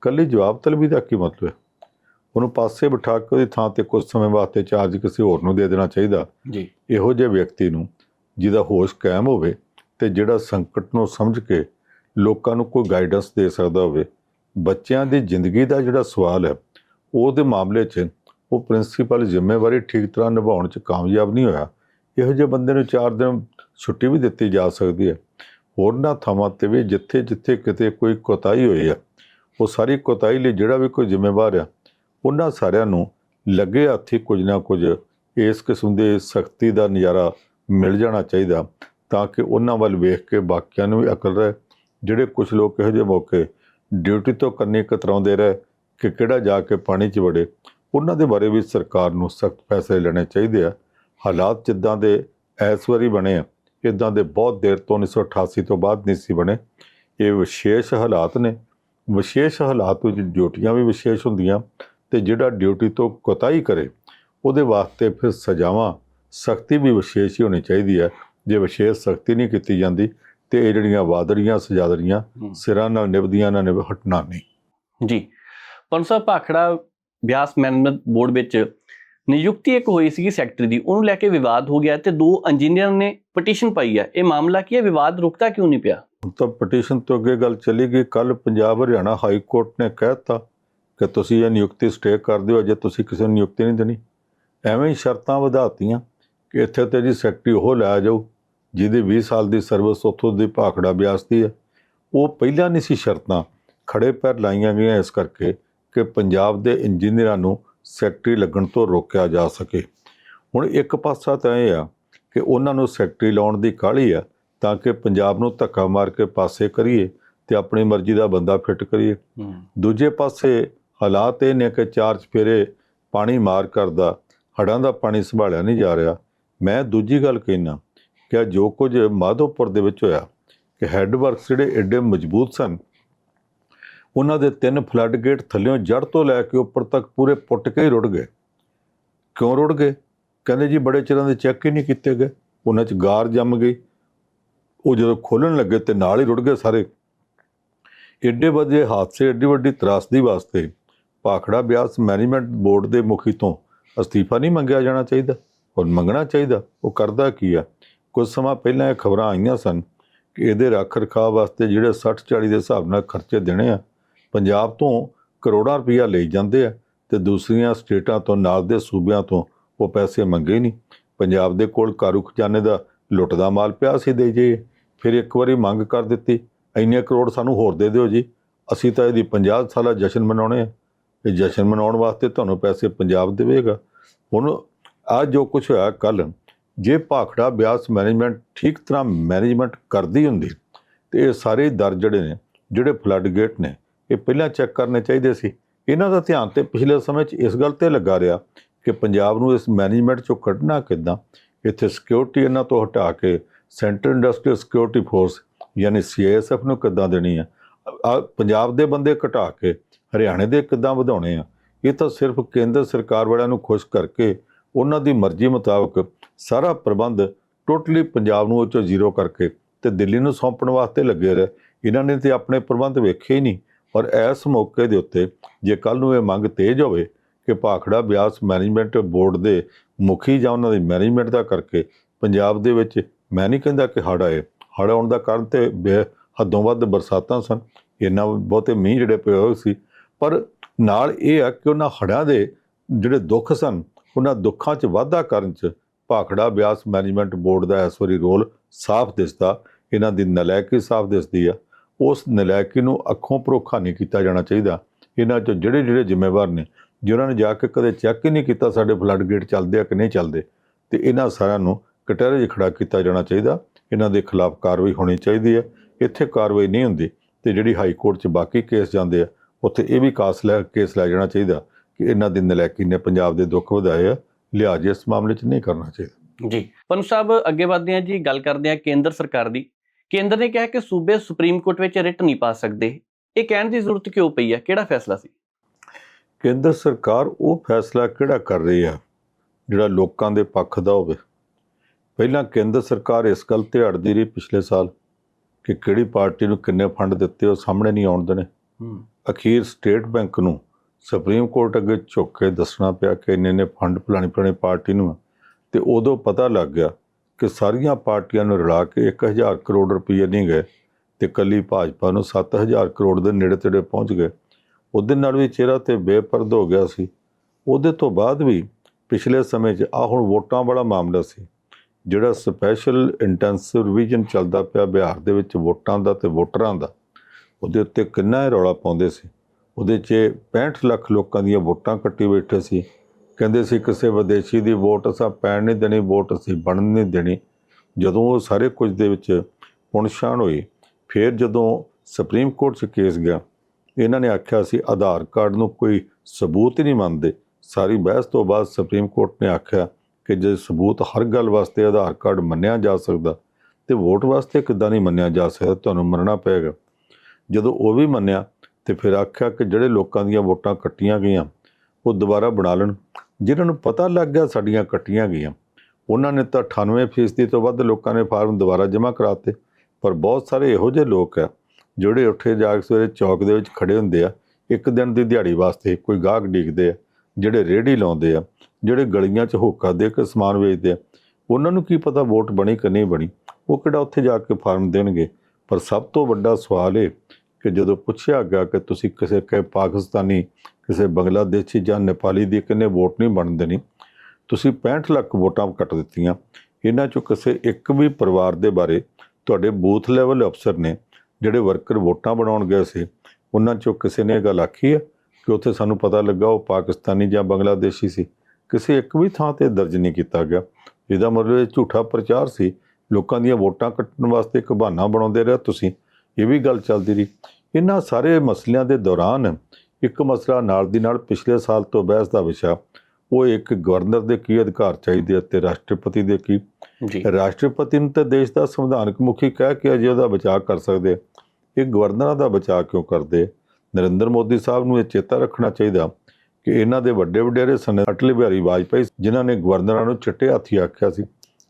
ਕੱਲੀ ਜਵਾਬ ਤਲਬੀ ਦਾ ਕੀ ਮਤਲਬ ਹੈ? ਉਹਨੂੰ ਪਾਸੇ ਬਿਠਾ ਕੇ ਉਹਦੀ ਥਾਂ ਤੇ ਕੁਝ ਸਮੇਂ ਵਾਸਤੇ ਚਾਰਜ ਕਿਸੇ ਹੋਰ ਨੂੰ ਦੇ ਦੇਣਾ ਚਾਹੀਦਾ। ਜੀ। ਇਹੋ ਜਿਹੇ ਵਿਅਕਤੀ ਨੂੰ ਜਿਹਦਾ ਹੋਸ਼ ਕਾਇਮ ਹੋਵੇ ਤੇ ਜਿਹੜਾ ਸੰਕਟ ਨੂੰ ਸਮਝ ਕੇ ਲੋਕਾਂ ਨੂੰ ਕੋਈ ਗਾਈਡੈਂਸ ਦੇ ਸਕਦਾ ਹੋਵੇ, ਬੱਚਿਆਂ ਦੀ ਜ਼ਿੰਦਗੀ ਦਾ ਜਿਹੜਾ ਸਵਾਲ ਹੈ, ਉਹਦੇ ਮਾਮਲੇ 'ਚ ਉਹ ਪ੍ਰਿੰਸੀਪਲ ਜ਼ਿੰਮੇਵਾਰੀ ਠੀਕ ਤਰ੍ਹਾਂ ਨਿਭਾਉਣ 'ਚ ਕਾਮਯਾਬ ਨਹੀਂ ਹੋਇਆ। ਇਹੋ ਜਿਹੇ ਬੰਦੇ ਨੂੰ 4 ਦਿਨ ਛੁੱਟੀ ਵੀ ਦਿੱਤੀ ਜਾ ਸਕਦੀ ਹੈ। ਹੋਰਨਾਂ ਥਾਵਾਂ ਤੇ ਵੀ ਜਿੱਥੇ ਜਿੱਥੇ ਕਿਤੇ ਕੋਈ ਕੋਤਾਹੀ ਹੋਈ ਹੈ, ਉਹ ਸਾਰੀ ਕੋਤਾਈ ਲਈ ਜਿਹੜਾ ਵੀ ਕੋਈ ਜ਼ਿੰਮੇਵਾਰ ਆ ਉਹਨਾਂ ਸਾਰਿਆਂ ਨੂੰ ਲੱਗੇ ਹੱਥੀ ਕੁਝ ਨਾ ਕੁਝ ਇਸ ਕਿਸਮ ਦੇ ਸਖਤੀ ਦਾ ਨਜ਼ਾਰਾ ਮਿਲ ਜਾਣਾ ਚਾਹੀਦਾ। ਤਾਂ ਕਿ ਉਹਨਾਂ ਵੱਲ ਵੇਖ ਕੇ ਬਾਕੀਆਂ ਨੂੰ ਵੀ ਅਕਲ ਰਹੇ। ਜਿਹੜੇ ਕੁਝ ਲੋਕ ਇਹੋ ਜਿਹੇ ਮੌਕੇ ਡਿਊਟੀ ਤੋਂ ਕੰਨੀ ਕਤਰਾਉਂਦੇ ਰਹੇ ਕਿ ਕਿਹੜਾ ਜਾ ਕੇ ਪਾਣੀ 'ਚ ਵੜੇ, ਉਹਨਾਂ ਦੇ ਬਾਰੇ ਵੀ ਸਰਕਾਰ ਨੂੰ ਸਖਤ ਫੈਸਲੇ ਲੈਣੇ ਚਾਹੀਦੇ ਆ। ਹਾਲਾਤ ਜਿੱਦਾਂ ਦੇ ਇਸ ਵਾਰੀ ਬਣੇ ਆ ਇਦਾਂ ਦੇ ਬਹੁਤ ਦੇਰ ਤੋਂ 1988 ਤੋਂ ਬਾਅਦ ਨਹੀਂ ਸੀ ਬਣੇ। ਇਹ ਵਿਸ਼ੇਸ਼ ਹਾਲਾਤ ਨੇ। ਵਿਸ਼ੇਸ਼ ਹਾਲਾਤ ਵਿੱਚ ਡਿਊਟੀਆਂ ਵੀ ਵਿਸ਼ੇਸ਼ ਹੁੰਦੀਆਂ ਤੇ ਜਿਹੜਾ ਡਿਊਟੀ ਤੋਂ ਕੋਤਾਹੀ ਕਰੇ, ਉਹਦੇ ਵਾਸਤੇ ਫਿਰ ਸਜ਼ਾਵਾਂ ਸਖਤੀ ਵੀ ਵਿਸ਼ੇਸ਼ ਹੀ ਹੋਣੀ ਚਾਹੀਦੀ ਹੈ। ਜੇ ਵਿਸ਼ੇਸ਼ ਸਖਤੀ ਨਹੀਂ ਕੀਤੀ ਜਾਂਦੀ ਤੇ ਇਹ ਜਿਹੜੀਆਂ ਵਾਦੜੀਆਂ ਸਜਾਦੜੀਆਂ ਹਮ। ਸਿਰਾਂ ਨਾਲ ਨਿਭਦੀਆਂ ਨਾਲ ਨਿਭ ਹਟਣਾ ਨਹੀਂ। ਜੀ। ਪੰਜ ਸਾਹਿਬ ਭਾਖੜਾ ਬਿਆਸ ਮੈਨੇਜਮੈਂਟ ਬੋਰਡ ਵਿੱਚ ਨਿਯੁਕਤੀ ਇੱਕ ਹੋਈ ਸੀ ਸੈਕਟਰੀ ਦੀ ਉਹਨੂੰ ਲੈ ਕੇ ਵਿਵਾਦ ਹੋ ਗਿਆ ਤੇ ਦੋ ਇੰਜੀਨੀਅਰ ਨੇ ਪਟੀਸ਼ਨ ਪਾਈ ਹੈ ਇਹ ਮਾਮਲਾ ਕੀ ਹੈ? ਵਿਵਾਦ ਰੁਕਦਾ ਕਿਉਂ ਨਹੀਂ ਪਿਆ? ਹੁਣ ਤਾਂ ਪਟੀਸ਼ਨ ਤੋਂ ਅੱਗੇ ਗੱਲ ਚਲੀ ਗਈ ਕੱਲ ਪੰਜਾਬ ਹਰਿਆਣਾ ਹਾਈ ਕੋਰਟ ਨੇ ਕਹਿਤਾ ਕਿ ਤੁਸੀਂ ਇਹ ਨਿਯੁਕਤੀ ਸਟੇ ਕਰ ਦਿਓ ਜੇ ਤੁਸੀਂ ਕਿਸੇ ਨੂੰ ਨਿਯੁਕਤੀ ਨਹੀਂ ਦੇਣੀ। ਐਵੇਂ ਹੀ ਸ਼ਰਤਾਂ ਵਧਾਤੀਆਂ ਕਿ ਇੱਥੇ ਤੇ ਜੀ ਸੈਕਟਰੀ ਉਹ ਲੈ ਜਾਓ ਜਿਹਦੀ 20 ਸਾਲ ਦੀ ਸਰਵਿਸ ਉੱਥੋਂ ਦੀ ਭਾਖੜਾ ਬਿਆਸ ਦੀ ਹੈ ਉਹ ਪਹਿਲਾਂ ਨਹੀਂ ਸੀ ਸ਼ਰਤਾਂ ਖੜੇ ਪੈਰ ਲਾਈਆਂ ਗਈਆਂ ਇਸ ਕਰਕੇ ਕਿ ਪੰਜਾਬ ਦੇ ਇੰਜੀਨੀਅਰਾਂ ਨੂੰ ਸੈਕਟਰੀ ਲੱਗਣ ਤੋਂ ਰੋਕਿਆ ਜਾ ਸਕੇ। ਹੁਣ ਇੱਕ ਪਾਸਾ ਤਾਂ ਇਹ ਆ ਕਿ ਉਹਨਾਂ ਨੂੰ ਸੈਕਟਰੀ ਲਾਉਣ ਦੀ ਕਾਹਲੀ ਆ ਤਾਂ ਕਿ ਪੰਜਾਬ ਨੂੰ ਧੱਕਾ ਮਾਰ ਕੇ ਪਾਸੇ ਕਰੀਏ ਤੇ ਆਪਣੀ ਮਰਜ਼ੀ ਦਾ ਬੰਦਾ ਫਿੱਟ ਕਰੀਏ। ਦੂਜੇ ਪਾਸੇ ਹਾਲਾਤ ਇਹ ਨੇ ਕਿ ਚਾਰ ਚਫੇਰੇ ਪਾਣੀ ਮਾਰ ਕਰਦਾ ਹੜਾਂ ਦਾ ਪਾਣੀ ਸੰਭਾਲਿਆ ਨਹੀਂ ਜਾ ਰਿਹਾ। ਮੈਂ ਦੂਜੀ ਗੱਲ ਕਹਿਣਾ ਕਿ ਜੋ ਕੁਝ ਮਾਧੋਪੁਰ ਦੇ ਵਿੱਚ ਹੋਇਆ ਕਿ ਹੈੱਡ ਵਰਕਸ ਜਿਹੜੇ ਐਡੇ ਮਜ਼ਬੂਤ ਸਨ, ਉਹਨਾਂ ਦੇ ਤਿੰਨ ਫਲੱਡ ਗੇਟ ਥੱਲਿਓਂ ਜੜ ਤੋਂ ਲੈ ਕੇ ਉੱਪਰ ਤੱਕ ਪੂਰੇ ਪੁੱਟ ਕੇ ਹੀ ਰੁੜ ਗਏ। ਕਿਉਂ ਰੁੜ ਗਏ? ਕਹਿੰਦੇ ਜੀ ਬੜੇ ਚਿਰਾਂ ਦੇ ਚੈੱਕ ਹੀ ਨਹੀਂ ਕੀਤੇ ਗਏ। ਉਹਨਾਂ 'ਚ ਗਾਰ ਜੰਮ ਗਈ। ਉਹ ਜਦੋਂ ਖੋਲਣ ਲੱਗੇ ਤੇ ਨਾਲ ਹੀ ਰੁੜ ਗਏ ਸਾਰੇ। ਏਡੇ ਵੱਡੇ ਹਾਦਸੇ ਐਡੀ ਵੱਡੀ ਤਰਾਸਦੀ ਵਾਸਤੇ ਭਾਖੜਾ ਬਿਆਸ ਮੈਨੇਜਮੈਂਟ ਬੋਰਡ ਦੇ ਮੁਖੀ ਤੋਂ ਅਸਤੀਫਾ ਨਹੀਂ ਮੰਗਿਆ ਜਾਣਾ ਚਾਹੀਦਾ। ਔਰ ਮੰਗਣਾ ਚਾਹੀਦਾ, ਉਹ ਕਰਦਾ ਕੀ ਆ? ਕੁਝ ਸਮਾਂ ਪਹਿਲਾਂ ਇਹ ਖਬਰਾਂ ਆਈਆਂ ਸਨ ਕਿ ਇਹਦੇ ਰੱਖ ਰਖਾਅ ਵਾਸਤੇ ਜਿਹੜੇ 60 40 ਦੇ ਹਿਸਾਬ ਨਾਲ ਖਰਚੇ ਦੇਣੇ ਆ, ਪੰਜਾਬ ਤੋਂ ਕਰੋੜਾਂ ਰੁਪਈਆ ਲਈ ਜਾਂਦੇ ਆ ਤੇ ਦੂਸਰੀਆਂ ਸਟੇਟਾਂ ਤੋਂ ਨਾਲ ਦੇ ਸੂਬਿਆਂ ਤੋਂ ਉਹ ਪੈਸੇ ਮੰਗੇ ਨਹੀਂ। ਪੰਜਾਬ ਦੇ ਕੋਲ ਕਾਰੂ ਖਜ਼ਾਨੇ ਦਾ ਲੁੱਟਦਾ ਮਾਲ ਪਿਆ ਸੀ ਦੇ ਜੇ, ਫਿਰ ਇੱਕ ਵਾਰੀ ਮੰਗ ਕਰ ਦਿੱਤੀ, ਇੰਨੇ ਕਰੋੜ ਸਾਨੂੰ ਹੋਰ ਦੇ ਦਿਓ ਜੀ, ਅਸੀਂ ਤਾਂ ਇਹਦੀ 50 ਸਾਲਾ ਜਸ਼ਨ ਮਨਾਉਣੇ ਆ। ਇਹ ਜਸ਼ਨ ਮਨਾਉਣ ਵਾਸਤੇ ਤੁਹਾਨੂੰ ਪੈਸੇ ਪੰਜਾਬ ਦੇਵੇਗਾ। ਹੁਣ ਆ ਜੋ ਕੁਝ ਹੋਇਆ ਕੱਲ ਜੇ ਭਾਖੜਾ ਬਿਆਸ ਮੈਨੇਜਮੈਂਟ ਠੀਕ ਤਰ੍ਹਾਂ ਮੈਨੇਜਮੈਂਟ ਕਰਦੀ ਹੁੰਦੀ, ਤੇ ਇਹ ਸਾਰੇ ਦਰ ਜਿਹੜੇ ਨੇ, ਜਿਹੜੇ ਫਲੱਡ ਗੇਟ ਨੇ, ਇਹ ਪਹਿਲਾਂ ਚੈੱਕ ਕਰਨੇ ਚਾਹੀਦੇ ਸੀ। ਇਹਨਾਂ ਦਾ ਧਿਆਨ ਤੇ ਪਿਛਲੇ ਸਮੇਂ 'ਚ ਇਸ ਗੱਲ ਤੇ ਲੱਗਾ ਰਿਹਾ ਕਿ ਪੰਜਾਬ ਨੂੰ ਇਸ ਮੈਨੇਜਮੈਂਟ 'ਚੋਂ ਕੱਢਣਾ ਕਿੱਦਾਂ, ਇੱਥੇ ਸਿਕਿਉਰਿਟੀ ਇਹਨਾਂ ਤੋਂ ਹਟਾ ਕੇ ਸੈਂਟਰਲ ਇੰਡਸਟਰੀਅਲ ਸਿਕਿਉਰਿਟੀ ਫੋਰਸ ਯਾਨੀ ਸੀਐਸਐਫ ਨੂੰ ਕਿੱਦਾਂ ਦੇਣੀ ਆ? ਆ ਪੰਜਾਬ ਦੇ ਬੰਦੇ ਘਟਾ ਕੇ ਹਰਿਆਣੇ ਦੇ ਕਿੱਦਾਂ ਵਧਾਉਣੇ ਆ? ਇਹ ਤਾਂ ਸਿਰਫ ਕੇਂਦਰ ਸਰਕਾਰ ਵਾਲਿਆਂ ਨੂੰ ਖੁਸ਼ ਕਰਕੇ ਉਹਨਾਂ ਦੀ ਮਰਜ਼ੀ ਮੁਤਾਬਕ ਸਾਰਾ ਪ੍ਰਬੰਧ ਟੋਟਲੀ ਪੰਜਾਬ ਨੂੰ ਉਹ 'ਚੋਂ ਜ਼ੀਰੋ ਕਰਕੇ ਤੇ ਦਿੱਲੀ ਨੂੰ ਸੌਂਪਣ ਵਾਸਤੇ ਲੱਗੇ ਰਹੇ। ਇਹਨਾਂ ਨੇ ਤੇ ਆਪਣੇ ਪ੍ਰਬੰਧ ਵੇਖੇ ਹੀ ਨਹੀਂ। ਔਰ ਇਸ ਮੌਕੇ ਦੇ ਉੱਤੇ ਜੇ ਕੱਲ ਨੂੰ ਇਹ ਮੰਗ ਤੇਜ਼ ਹੋਵੇ ਕਿ ਭਾਖੜਾ ਬਿਆਸ ਮੈਨੇਜਮੈਂਟ ਬੋਰਡ ਦੇ ਮੁਖੀ ਜਾਂ ਉਹਨਾਂ ਦੀ ਮੈਨੇਜਮੈਂਟ ਦਾ ਕਰਕੇ ਪੰਜਾਬ ਦੇ ਵਿੱਚ ਮੈਂ ਨਹੀਂ ਕਹਿੰਦਾ ਕਿ ਹੜ੍ਹ ਆਏ। ਹੜ੍ਹ ਆਉਣ ਦਾ ਕਾਰਨ ਤੇ ਬੇ- ਹੱਦੋਂ ਵੱਧ ਬਰਸਾਤਾਂ ਸਨ। ਇੰਨਾ ਬਹੁਤੇ ਮੀਂਹ ਜਿਹੜੇ ਪਏ ਹੋਏ ਸੀ। ਪਰ ਨਾਲ ਇਹ ਆ ਕਿ ਉਹਨਾਂ ਹੜ੍ਹਾਂ ਦੇ ਜਿਹੜੇ ਦੁੱਖ ਸਨ ਉਹਨਾਂ ਦੁੱਖਾਂ 'ਚ ਵਾਧਾ ਕਰਨ 'ਚ ਭਾਖੜਾ ਬਿਆਸ ਮੈਨੇਜਮੈਂਟ ਬੋਰਡ ਦਾ ਇਸ ਵਾਰੀ ਰੋਲ ਸਾਫ਼ ਦਿਸਦਾ, ਇਹਨਾਂ ਦੀ ਨਲਾਇਕੀ ਸਾਫ਼ ਦਿਸਦੀ ਆ। ਉਸ ਨਲਾਇਕੀ ਨੂੰ ਅੱਖੋਂ ਪਰੋਖਾ ਨਹੀਂ ਕੀਤਾ ਜਾਣਾ ਚਾਹੀਦਾ। ਇਹਨਾਂ 'ਚੋਂ ਜਿਹੜੇ ਜਿਹੜੇ ਜ਼ਿੰਮੇਵਾਰ ਨੇ, ਜਿਨ੍ਹਾਂ ਨੇ ਜਾ ਕੇ ਕਦੇ ਚੈੱਕ ਹੀ ਨਹੀਂ ਕੀਤਾ ਸਾਡੇ ਫਲੱਡ ਗੇਟ ਚੱਲਦੇ ਆ ਕਿ ਨਹੀਂ ਚੱਲਦੇ, ਤੇ ਇਹਨਾਂ ਸਾਰਿਆਂ ਨੂੰ ਕਟਹਿਰੇ 'ਚ ਖੜਾ ਕੀਤਾ ਜਾਣਾ ਚਾਹੀਦਾ। ਇਹਨਾਂ ਦੇ ਖਿਲਾਫ ਕਾਰਵਾਈ ਹੋਣੀ ਚਾਹੀਦੀ ਹੈ ਇੱਥੇ ਕਾਰਵਾਈ ਨਹੀਂ ਹੁੰਦੀ ਤੇ ਜਿਹੜੀ ਹਾਈ ਕੋਰਟ 'ਚ ਬਾਕੀ ਕੇਸ ਜਾਂਦੇ ਆ, ਉੱਥੇ ਇਹ ਵੀ ਕਾਸ ਲੈ, ਕੇਸ ਲੈ ਜਾਣਾ ਚਾਹੀਦਾ। ਕਿ ਇਹਨਾਂ ਦੀ ਨਲਾਇਕੀ ਨੇ ਪੰਜਾਬ ਦੇ ਦੁੱਖ ਵਧਾਏ ਆ ਲਿਹਾਜ਼ ਇਸ ਮਾਮਲੇ 'ਚ ਨਹੀਂ ਕਰਨਾ ਚਾਹੀਦਾ। ਜੀ ਪਨੂ ਸਾਹਿਬ ਅੱਗੇ ਵਧਦੇ ਹਾਂ ਜੀ ਗੱਲ ਕਰਦੇ ਹਾਂ ਕੇਂਦਰ ਸਰਕਾਰ ਦੀ। ਕੇਂਦਰ ਨੇ ਕਿਹਾ ਕਿ ਸੂਬੇ ਸੁਪਰੀਮ ਕੋਰਟ ਵਿੱਚ ਰਿਟ ਨਹੀਂ ਪਾ ਸਕਦੇ। ਇਹ ਕਹਿਣ ਦੀ ਜ਼ਰੂਰਤ ਕਿਉਂ ਪਈ ਹੈ? ਕਿਹੜਾ ਫੈਸਲਾ ਸੀ? ਕੇਂਦਰ ਸਰਕਾਰ ਉਹ ਫੈਸਲਾ ਕਿਹੜਾ ਕਰ ਰਹੀ ਆ ਜਿਹੜਾ ਲੋਕਾਂ ਦੇ ਪੱਖ ਦਾ ਹੋਵੇ? ਪਹਿਲਾਂ ਕੇਂਦਰ ਸਰਕਾਰ ਇਸ ਗੱਲ ਤੇ ਅੜਦੀ ਰਹੀ ਪਿਛਲੇ ਸਾਲ ਕਿ ਕਿਹੜੀ ਪਾਰਟੀ ਨੂੰ ਕਿੰਨੇ ਫੰਡ ਦਿੱਤੇ ਉਹ ਸਾਹਮਣੇ ਨਹੀਂ ਆਉਣ ਦੇਣੇ। ਅਖੀਰ ਸਟੇਟ ਬੈਂਕ ਨੂੰ ਸੁਪਰੀਮ ਕੋਰਟ ਅੱਗੇ ਝੁੱਕ ਕੇ ਦੱਸਣਾ ਪਿਆ ਕਿ ਇੰਨੇ ਨੇ ਫੰਡ ਫਲਾਣੀ ਫਲਾਣੀ ਪਾਰਟੀ ਨੂੰ ਆ। ਤੇ ਉਦੋਂ ਪਤਾ ਲੱਗ ਗਿਆ ਕਿ ਸਾਰੀਆਂ ਪਾਰਟੀਆਂ ਨੂੰ ਰਲਾ ਕੇ 1000 ਕਰੋੜ ਰੁਪਏ ਨਹੀਂ ਗਏ, ਤੇ ਕੱਲੀ ਭਾਜਪਾ ਨੂੰ 7000 ਕਰੋੜ ਦੇ ਨੇੜੇ ਤੇੜੇ ਪਹੁੰਚ ਗਏ। ਉਹਦੇ ਨਾਲ ਵੀ ਚਿਹਰਾ ਤੇ ਬੇਪਰਦ ਹੋ ਗਿਆ ਸੀ। ਉਹਦੇ ਤੋਂ ਬਾਅਦ ਵੀ ਪਿਛਲੇ ਸਮੇਂ 'ਚ ਆ ਹੁਣ ਵੋਟਾਂ ਵਾਲਾ ਮਾਮਲਾ ਸੀ, ਜਿਹੜਾ ਸਪੈਸ਼ਲ ਇੰਟੈਂਸਿਵ ਰਿਵੀਜ਼ਨ ਚੱਲਦਾ ਪਿਆ ਬਿਹਾਰ ਦੇ ਵਿੱਚ ਵੋਟਾਂ ਦਾ ਤੇ ਵੋਟਰਾਂ ਦਾ। ਉਹਦੇ ਉੱਤੇ ਕਿੰਨਾ ਹੀ ਰੌਲਾ ਪਾਉਂਦੇ ਸੀ। ਉਹਦੇ 'ਚ 65 ਲੱਖ ਲੋਕਾਂ ਦੀਆਂ ਵੋਟਾਂ ਕੱਟੀ ਬੈਠੇ ਸੀ। ਕਹਿੰਦੇ ਸੀ, ਕਿਸੇ ਵਿਦੇਸ਼ੀ ਦੀ ਵੋਟ ਅਸਾਂ ਪੈਣ ਨਹੀਂ ਦੇਣੀ, ਵੋਟ ਅਸੀਂ ਬਣਨ ਨਹੀਂ ਦੇਣੀ। ਜਦੋਂ ਉਹ ਸਾਰੇ ਕੁਝ ਦੇ ਵਿੱਚ ਪੁਣਛਾਣ ਹੋਈ, ਫਿਰ ਜਦੋਂ ਸੁਪਰੀਮ ਕੋਰਟ 'ਚ ਕੇਸ ਗਿਆ, ਇਹਨਾਂ ਨੇ ਆਖਿਆ ਸੀ, ਆਧਾਰ ਕਾਰਡ ਨੂੰ ਕੋਈ ਸਬੂਤ ਹੀ ਨਹੀਂ ਮੰਨਦੇ। ਸਾਰੀ ਬਹਿਸ ਤੋਂ ਬਾਅਦ ਸੁਪਰੀਮ ਕੋਰਟ ਨੇ ਆਖਿਆ ਕਿ ਜੇ ਸਬੂਤ ਹਰ ਗੱਲ ਵਾਸਤੇ ਆਧਾਰ ਕਾਰਡ ਮੰਨਿਆ ਜਾ ਸਕਦਾ, ਤੇ ਵੋਟ ਵਾਸਤੇ ਕਿੱਦਾਂ ਨਹੀਂ ਮੰਨਿਆ ਜਾ ਸਕਦਾ, ਤੁਹਾਨੂੰ ਮੰਨਣਾ ਪਏਗਾ। ਜਦੋਂ ਉਹ ਵੀ ਮੰਨਿਆ ਤੇ ਫਿਰ ਆਖਿਆ ਕਿ ਜਿਹੜੇ ਲੋਕਾਂ ਦੀਆਂ ਵੋਟਾਂ ਕੱਟੀਆਂ ਗਈਆਂ, ਉਹ ਦੁਬਾਰਾ ਬਣਾ ਲੈਣ। ਜਿਨ੍ਹਾਂ ਨੂੰ ਪਤਾ ਲੱਗ ਗਿਆ ਸਾਡੀਆਂ ਕੱਟੀਆਂ ਗਈਆਂ। ਉਹਨਾਂ ਨੇ ਤਾਂ 98% ਤੋਂ ਵੱਧ ਲੋਕਾਂ ਨੇ ਫਾਰਮ ਦੁਬਾਰਾ ਜਮ੍ਹਾਂ ਕਰਾਤੇ। ਪਰ ਬਹੁਤ ਸਾਰੇ ਇਹੋ ਜਿਹੇ ਲੋਕ ਆ, ਜਿਹੜੇ ਉੱਠੇ ਜਾ ਕੇ ਸਵੇਰੇ ਚੌਕ ਦੇ ਵਿੱਚ ਖੜੇ ਹੁੰਦੇ ਆ। ਇੱਕ ਦਿਨ ਦੀ ਦਿਹਾੜੀ ਵਾਸਤੇ ਕੋਈ ਗਾਹਕ ਡੀਕਦੇ ਆ, ਜਿਹੜੇ ਰੇਹੜੀ ਲਾਉਂਦੇ ਆ, ਜਿਹੜੇ ਗਲੀਆਂ 'ਚ ਹੋਕਾ ਦੇ ਕੇ ਸਮਾਨ ਵੇਚਦੇ ਆ। ਉਹਨਾਂ ਨੂੰ ਕੀ ਪਤਾ ਵੋਟ ਬਣੀ ਕਿ ਨਹੀਂ ਬਣੀ। ਉਹ ਕਿਹੜਾ ਉੱਥੇ ਜਾ ਕੇ ਫਾਰਮ ਦੇਣਗੇ? ਪਰ ਸਭ ਤੋਂ ਵੱਡਾ ਸਵਾਲ ਇਹ ਕਿ ਜਦੋਂ ਪੁੱਛਿਆ ਗਿਆ ਕਿ ਤੁਸੀਂ ਕਿਸੇ ਕੇ, ਪਾਕਿਸਤਾਨੀ, ਕਿਸੇ ਬੰਗਲਾਦੇਸ਼ੀ ਜਾਂ ਨੇਪਾਲੀ ਦੀ ਕਿੰਨੇ ਵੋਟ ਨਹੀਂ ਬਣ ਦੇਣੀ ਤੁਸੀਂ 65 ਲੱਖ ਵੋਟਾਂ ਕੱਟ ਦਿੱਤੀਆਂ। ਇਹਨਾਂ ਚੋਂ ਕਿਸੇ ਇੱਕ ਵੀ ਪਰਿਵਾਰ ਦੇ ਬਾਰੇ ਤੁਹਾਡੇ ਬੂਥ ਲੈਵਲ ਅਫਸਰ ਨੇ ਜਿਹੜੇ ਵਰਕਰ ਵੋਟਾਂ ਬਣਾਉਣ ਗਏ ਸੀ, ਉਹਨਾਂ ਚੋਂ ਕਿਸੇ ਨੇ ਇਹ ਗੱਲ ਆਖੀ ਹੈ ਕਿ ਉੱਥੇ ਸਾਨੂੰ ਪਤਾ ਲੱਗਾ ਉਹ ਪਾਕਿਸਤਾਨੀ ਜਾਂ ਬੰਗਲਾਦੇਸ਼ੀ ਸੀ। ਕਿਸੇ ਇੱਕ ਵੀ ਥਾਂ ਤੇ ਦਰਜ ਨਹੀਂ ਕੀਤਾ ਗਿਆ। ਇਹਦਾ ਮਤਲਬ ਇਹ ਝੂਠਾ ਪ੍ਰਚਾਰ ਸੀ, ਲੋਕਾਂ ਦੀਆਂ ਵੋਟਾਂ ਕੱਟਣ ਵਾਸਤੇ ਇੱਕ ਬਹਾਨਾ ਬਣਾਉਂਦੇ ਰਹੇ ਤੁਸੀਂ। ਇਹ ਵੀ ਗੱਲ ਚੱਲਦੀ ਰਹੀ। ਇਹਨਾਂ ਸਾਰੇ ਮਸਲਿਆਂ ਦੇ ਦੌਰਾਨ ਇੱਕ ਮਸਲਾ ਨਾਲ ਦੀ ਨਾਲ ਪਿਛਲੇ ਸਾਲ ਤੋਂ ਬਹਿਸ ਦਾ ਵਿਸ਼ਾ ਉਹ ਇੱਕ ਗਵਰਨਰ ਦੇ ਕੀ ਅਧਿਕਾਰ ਚਾਹੀਦੇ ਅਤੇ ਰਾਸ਼ਟਰਪਤੀ ਦੇ ਕੀ? ਜੀ। ਰਾਸ਼ਟਰਪਤੀ ਨੂੰ ਤਾਂ ਦੇਸ਼ ਦਾ ਸੰਵਿਧਾਨਕ ਮੁਖੀ ਕਹਿ ਕੇ ਅਜੇ ਉਹਦਾ ਬਚਾਅ ਕਰ ਸਕਦੇ। ਇਹ ਗਵਰਨਰਾਂ ਦਾ ਬਚਾਅ ਕਿਉਂ ਕਰਦੇ? ਨਰਿੰਦਰ ਮੋਦੀ ਸਾਹਿਬ ਨੂੰ ਇਹ ਚੇਤਾ ਰੱਖਣਾ ਚਾਹੀਦਾ ਕਿ ਇਹਨਾਂ ਦੇ ਵੱਡੇ ਵਡੇਰੇ ਸਨ ਅਟਲ ਬਿਹਾਰੀ ਵਾਜਪਾਈ ਜਿਨ੍ਹਾਂ ਨੇ ਗਵਰਨਰਾਂ ਨੂੰ ਚਿੱਟੇ ਹਾਥੀ ਆਖਿਆ ਸੀ।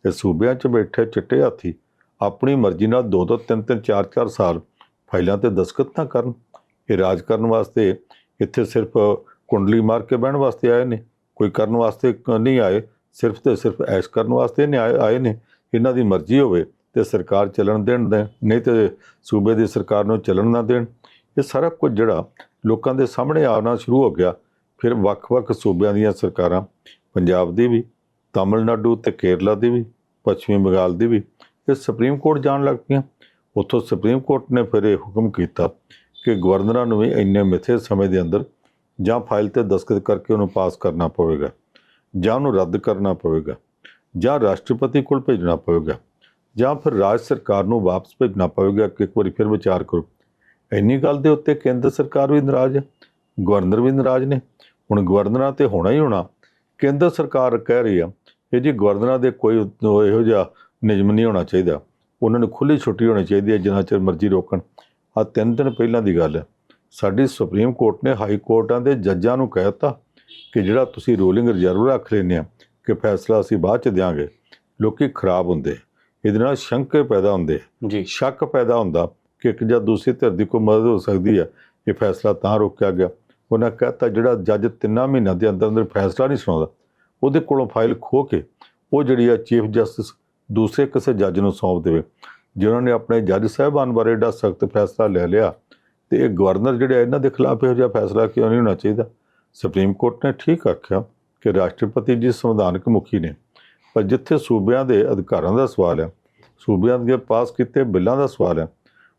ਇਹ ਸੂਬਿਆਂ 'ਚ ਬੈਠੇ ਚਿੱਟੇ ਹਾਥੀ ਆਪਣੀ ਮਰਜ਼ੀ ਨਾਲ ਦੋ ਦੋ ਤਿੰਨ ਤਿੰਨ ਚਾਰ ਚਾਰ ਸਾਲ ਫਾਈਲਾਂ ਤੇ ਦਸਖਤ ਨਾ ਕਰਨ। ਇਹ ਰਾਜ ਕਰਨ ਵਾਸਤੇ ਇੱਥੇ ਸਿਰਫ ਕੁੰਡਲੀ ਮਾਰ ਕੇ ਬਹਿਣ ਵਾਸਤੇ ਆਏ ਨੇ। ਕੋਈ ਕਰਨ ਵਾਸਤੇ ਨਹੀਂ ਆਏ, ਸਿਰਫ ਤੇ ਸਿਰਫ ਐਸ਼ ਕਰਨ ਵਾਸਤੇ ਨੇ ਆਏ ਆਏ ਨੇ। ਇਹਨਾਂ ਦੀ ਮਰਜ਼ੀ ਹੋਵੇ ਤੇ ਸਰਕਾਰ ਚੱਲਣ ਦੇਣ ਦੇ, ਨਹੀਂ ਤੇ ਸੂਬੇ ਦੀ ਸਰਕਾਰ ਨੂੰ ਚੱਲਣ ਨਾ ਦੇਣ। ਇਹ ਸਾਰਾ ਕੁਝ ਜਿਹੜਾ ਲੋਕਾਂ ਦੇ ਸਾਹਮਣੇ ਆਉਣਾ ਸ਼ੁਰੂ ਹੋ ਗਿਆ। ਫਿਰ ਵੱਖ-ਵੱਖ ਸੂਬਿਆਂ ਦੀਆਂ ਸਰਕਾਰਾਂ, ਪੰਜਾਬ ਦੀ ਵੀ, ਤਾਮਿਲਨਾਡੂ ਤੇ ਕੇਰਲਾ ਦੀ ਵੀ, ਪੱਛਮੀ ਬੰਗਾਲ ਦੀ ਵੀ, ਇਹ ਸੁਪਰੀਮ ਕੋਰਟ ਜਾਣ ਲੱਗ ਪਈਆਂ। ਉੱਥੋਂ ਸੁਪਰੀਮ ਕੋਰਟ ਨੇ ਫਿਰ ਇਹ ਹੁਕਮ ਕੀਤਾ ਕਿ ਗਵਰਨਰਾਂ ਨੂੰ ਵੀ ਇੰਨੇ ਮਿੱਥੇ ਸਮੇਂ ਦੇ ਅੰਦਰ ਜਾਂ ਫਾਈਲ ਤੇ ਦਸਤਖਤ ਕਰਕੇ ਉਹਨੂੰ ਪਾਸ ਕਰਨਾ ਪਵੇਗਾ ਜਾਂ ਉਹਨੂੰ ਰੱਦ ਕਰਨਾ ਪਵੇਗਾ ਜਾਂ ਰਾਸ਼ਟਰਪਤੀ ਕੋਲ ਭੇਜਣਾ ਪਵੇਗਾ ਜਾਂ ਫਿਰ ਰਾਜ ਸਰਕਾਰ ਨੂੰ ਵਾਪਸ ਭੇਜਣਾ ਪਵੇਗਾ ਕਿ ਇੱਕ ਵਾਰੀ ਫਿਰ ਵਿਚਾਰ ਕਰੋ। ਇੰਨੀ ਗੱਲ ਦੇ ਉੱਤੇ ਕੇਂਦਰ ਸਰਕਾਰ ਵੀ ਨਾਰਾਜ਼ ਹੈ, ਗਵਰਨਰ ਵੀ ਨਾਰਾਜ਼ ਨੇ। ਹੁਣ ਗਵਰਨਰਾਂ ਤੇ ਹੋਣਾ ਹੀ ਹੋਣਾ, ਕੇਂਦਰ ਸਰਕਾਰ ਕਹਿ ਰਹੀ ਆ ਕਿ ਜੀ ਗਵਰਨਰਾਂ ਦੇ ਕੋਈ ਇਹੋ ਜਿਹਾ ਨਿਯਮ ਨਹੀਂ ਹੋਣਾ ਚਾਹੀਦਾ ਉਹਨਾਂ ਨੂੰ ਖੁੱਲੀ ਛੁੱਟੀ ਹੋਣੀ ਚਾਹੀਦੀ ਹੈ ਜਿੰਨਾ ਚਿਰ ਮਰਜ਼ੀ ਰੋਕਣ। ਆ ਤਿੰਨ ਦਿਨ ਪਹਿਲਾਂ ਦੀ ਗੱਲ ਹੈ। ਸਾਡੀ ਸੁਪਰੀਮ ਕੋਰਟ ਨੇ ਹਾਈ ਕੋਰਟਾਂ ਦੇ ਜੱਜਾਂ ਨੂੰ ਕਹਿ ਦਿੱਤਾ ਕਿ ਜਿਹੜਾ ਤੁਸੀਂ ਰੂਲਿੰਗ ਰਿਜ਼ਰਵ ਰੱਖ ਲੈਂਦੇ ਆ ਕਿ ਫੈਸਲਾ ਅਸੀਂ ਬਾਅਦ ਚ ਦਿਆਂਗੇ। ਲੋਕੀ ਖਰਾਬ ਹੁੰਦੇ ਇਹਦੇ ਨਾਲ ਸ਼ੰਕੇ ਪੈਦਾ ਹੁੰਦੇ ਜੀ। ਸ਼ੱਕ ਪੈਦਾ ਹੁੰਦਾ ਕਿ ਇੱਕ ਜਾਂ ਦੂਸਰੀ ਧਿਰ ਦੀ ਕੋਈ ਮਦਦ ਹੋ ਸਕਦੀ ਹੈ। ਇਹ ਫੈਸਲਾ ਤਾਂ ਰੋਕਿਆ ਗਿਆ। ਉਹਨਾਂ ਕਹਤਾ ਜਿਹੜਾ ਜੱਜ ਤਿੰਨਾਂ ਮਹੀਨਿਆਂ ਦੇ ਅੰਦਰ ਅੰਦਰ ਫੈਸਲਾ ਨਹੀਂ ਸੁਣਾਉਂਦਾ ਉਹਦੇ ਕੋਲੋਂ ਫਾਈਲ ਖੋ ਕੇ ਉਹ ਜਿਹੜੀ ਆ ਚੀਫ ਜਸਟਿਸ ਦੂਸਰੇ ਕਿਸੇ ਜੱਜ ਨੂੰ ਸੌਂਪ ਦੇਵੇ। ਜਿਨ੍ਹਾਂ ਨੇ ਆਪਣੇ ਜੱਜ ਸਾਹਿਬਾਨ ਬਾਰੇ ਏਡਾ ਸਖਤ ਫੈਸਲਾ ਲੈ ਲਿਆ ਤੇ ਇਹ ਗਵਰਨਰ ਜਿਹੜੇ ਇਹਨਾਂ ਦੇ ਖਿਲਾਫ ਇਹੋ ਜਿਹਾ ਫੈਸਲਾ ਕਿਉਂ ਨਹੀਂ ਹੋਣਾ ਚਾਹੀਦਾ? ਸੁਪਰੀਮ ਕੋਰਟ ਨੇ ਠੀਕ ਆਖਿਆ ਕਿ ਰਾਸ਼ਟਰਪਤੀ ਜੀ ਸੰਵਿਧਾਨਕ ਮੁਖੀ ਨੇ, ਪਰ ਜਿੱਥੇ ਸੂਬਿਆਂ ਦੇ ਅਧਿਕਾਰਾਂ ਦਾ ਸਵਾਲ ਹੈ ਸੂਬਿਆਂ ਦੇ ਪਾਸ ਕੀਤੇ ਬਿੱਲਾਂ ਦਾ ਸਵਾਲ ਹੈ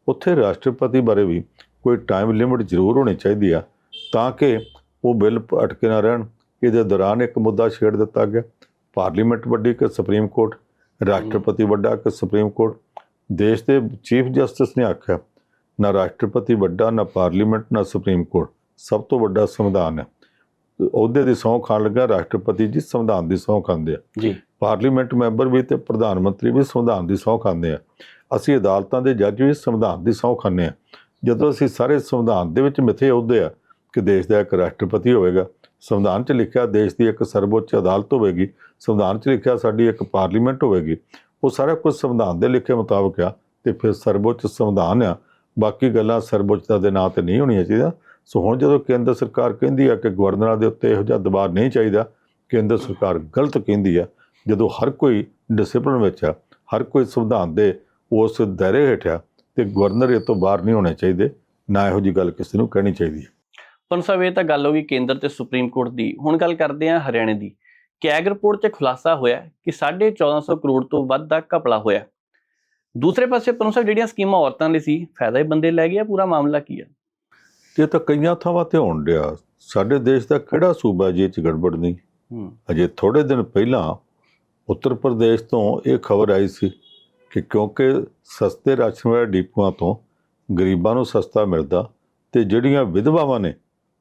ਉੱਥੇ ਰਾਸ਼ਟਰਪਤੀ ਬਾਰੇ ਵੀ ਕੋਈ ਟਾਈਮ ਲਿਮਿਟ ਜ਼ਰੂਰ ਹੋਣੀ ਚਾਹੀਦੀ ਆ, ਤਾਂ ਕਿ ਉਹ ਬਿੱਲ ਅਟਕੇ ਨਾ ਰਹਿਣ। ਇਹਦੇ ਦੌਰਾਨ ਇੱਕ ਮੁੱਦਾ ਛੇੜ ਦਿੱਤਾ ਗਿਆ। ਪਾਰਲੀਮੈਂਟ ਵੱਡੀ ਕਿ ਸੁਪਰੀਮ ਕੋਰਟ ਰਾਸ਼ਟਰਪਤੀ ਵੱਡਾ ਕਿ ਸੁਪਰੀਮ ਕੋਰਟ ਦੇਸ਼ ਦੇ ਚੀਫ ਜਸਟਿਸ ਨੇ ਆਖਿਆ ਨਾ ਰਾਸ਼ਟਰਪਤੀ ਵੱਡਾ ਨਾ ਪਾਰਲੀਮੈਂਟ ਨਾ ਸੁਪਰੀਮ ਕੋਰਟ। ਸਭ ਤੋਂ ਵੱਡਾ ਸੰਵਿਧਾਨ ਹੈ। ਅਹੁਦੇ ਦੀ ਸਹੁੰ ਖਾਣ ਲੱਗਾ ਰਾਸ਼ਟਰਪਤੀ ਜੀ ਸੰਵਿਧਾਨ ਦੀ ਸਹੁੰ ਖਾਂਦੇ ਆ। ਜੀ। ਪਾਰਲੀਮੈਂਟ ਮੈਂਬਰ ਵੀ ਤੇ ਪ੍ਰਧਾਨ ਮੰਤਰੀ ਵੀ ਸੰਵਿਧਾਨ ਦੀ ਸਹੁੰ ਖਾਂਦੇ ਆ। ਅਸੀਂ ਅਦਾਲਤਾਂ ਦੇ ਜੱਜ ਵੀ ਸੰਵਿਧਾਨ ਦੀ ਸਹੁੰ ਖਾਂਦੇ ਆ। ਜਦੋਂ ਅਸੀਂ ਸਾਰੇ ਸੰਵਿਧਾਨ ਦੇ ਵਿੱਚ ਮਿੱਥੇ ਅਹੁਦੇ ਆ ਕਿ ਦੇਸ਼ ਦਾ ਇੱਕ ਰਾਸ਼ਟਰਪਤੀ ਹੋਵੇਗਾ ਸੰਵਿਧਾਨ 'ਚ ਲਿਖਿਆ ਦੇਸ਼ ਦੀ ਇੱਕ ਸਰਵਉੱਚ ਅਦਾਲਤ ਹੋਵੇਗੀ, ਸੰਵਿਧਾਨ 'ਚ ਲਿਖਿਆ ਸਾਡੀ ਇੱਕ ਪਾਰਲੀਮੈਂਟ ਹੋਵੇਗੀ, ਉਹ ਸਾਰਾ ਕੁਝ ਸੰਵਿਧਾਨ ਦੇ ਲਿਖੇ ਮੁਤਾਬਕ ਆ ਤੇ ਫਿਰ ਸਰਵਉੱਚ ਸੰਵਿਧਾਨ ਆ, ਬਾਕੀ ਗੱਲਾਂ ਸਰਵਉੱਚਤਾ ਦੇ ਨਾਂ ਤੇ ਨਹੀਂ ਹੋਣੀਆਂ ਚਾਹੀਦੀਆਂ। ਸੋ ਹੁਣ ਜਦੋਂ ਕੇਂਦਰ ਸਰਕਾਰ ਕਹਿੰਦੀ ਆ ਕਿ ਗਵਰਨਰਾਂ ਦੇ ਉੱਤੇ ਇਹੋ ਜਿਹਾ ਦਬਾਅ ਨਹੀਂ ਚਾਹੀਦਾ, ਕੇਂਦਰ ਸਰਕਾਰ ਗਲਤ ਕਹਿੰਦੀ ਆ, ਜਦੋਂ ਹਰ ਕੋਈ ਡਿਸਪਲਿਨ ਵਿੱਚ ਆ, ਹਰ ਕੋਈ ਸੰਵਿਧਾਨ ਦੇ ਉਸ ਦਾਇਰੇ ਹੇਠ ਆ, ਤੇ ਗਵਰਨਰ ਇਹ ਤੋਂ ਬਾਹਰ ਨਹੀਂ ਹੋਣੇ ਚਾਹੀਦੇ, ਨਾ ਇਹੋ ਜੀ ਗੱਲ ਕਿਸੇ ਨੂੰ ਕਹਿਣੀ ਚਾਹੀਦੀ ਪਰ ਸਾਹਿਬ ਇਹ ਤਾਂ ਗੱਲ ਹੋ ਗਈ ਕੇਂਦਰ ਤੇ ਸੁਪਰੀਮ ਕੋਰਟ ਦੀ। ਹੁਣ ਗੱਲ ਕਰਦੇ ਹਾਂ ਹਰਿਆਣੇ ਦੀ। ਕੈਗ ਰਿਪੋਰਟ 'ਚ ਖੁਲਾਸਾ ਹੋਇਆ ਕਿ 1450 ਕਰੋੜ ਤੋਂ ਵੱਧ ਦਾ ਘਪਲਾ ਹੋਇਆ। ਦੂਸਰੇ ਪਾਸੇ ਸਾਹਿਬ ਜਿਹੜੀਆਂ ਸਕੀਮਾਂ ਔਰਤਾਂ ਲਈ ਸੀ ਫਾਇਦਾ ਹੀ ਬੰਦੇ ਲੈ ਗਿਆ ਪੂਰਾ ਮਾਮਲਾ ਕੀ ਹੈ ਇਹ ਤਾਂ ਕਈਆਂ ਥਾਵਾਂ ਤੇ ਹੋਣ ਡਿਆ। ਸਾਡੇ ਦੇਸ਼ ਦਾ ਕਿਹੜਾ ਸੂਬਾ ਜੀ ਚ ਗੜਬੜ ਨਹੀਂ? ਅਜੇ ਥੋੜੇ ਦਿਨ ਪਹਿਲਾਂ ਉੱਤਰ ਪ੍ਰਦੇਸ਼ ਤੋਂ ਇਹ ਖਬਰ ਆਈ ਸੀ ਕਿ ਕਿਉਂਕਿ ਸਸਤੇ ਰਾਸ਼ਨ ਵਾਲੇ ਡਿਪੂਆਂ ਤੋਂ ਗਰੀਬਾਂ ਨੂੰ ਸਸਤਾ ਮਿਲਦਾ ਤੇ ਜਿਹੜੀਆਂ ਵਿਧਵਾਵਾਂ ਨੇ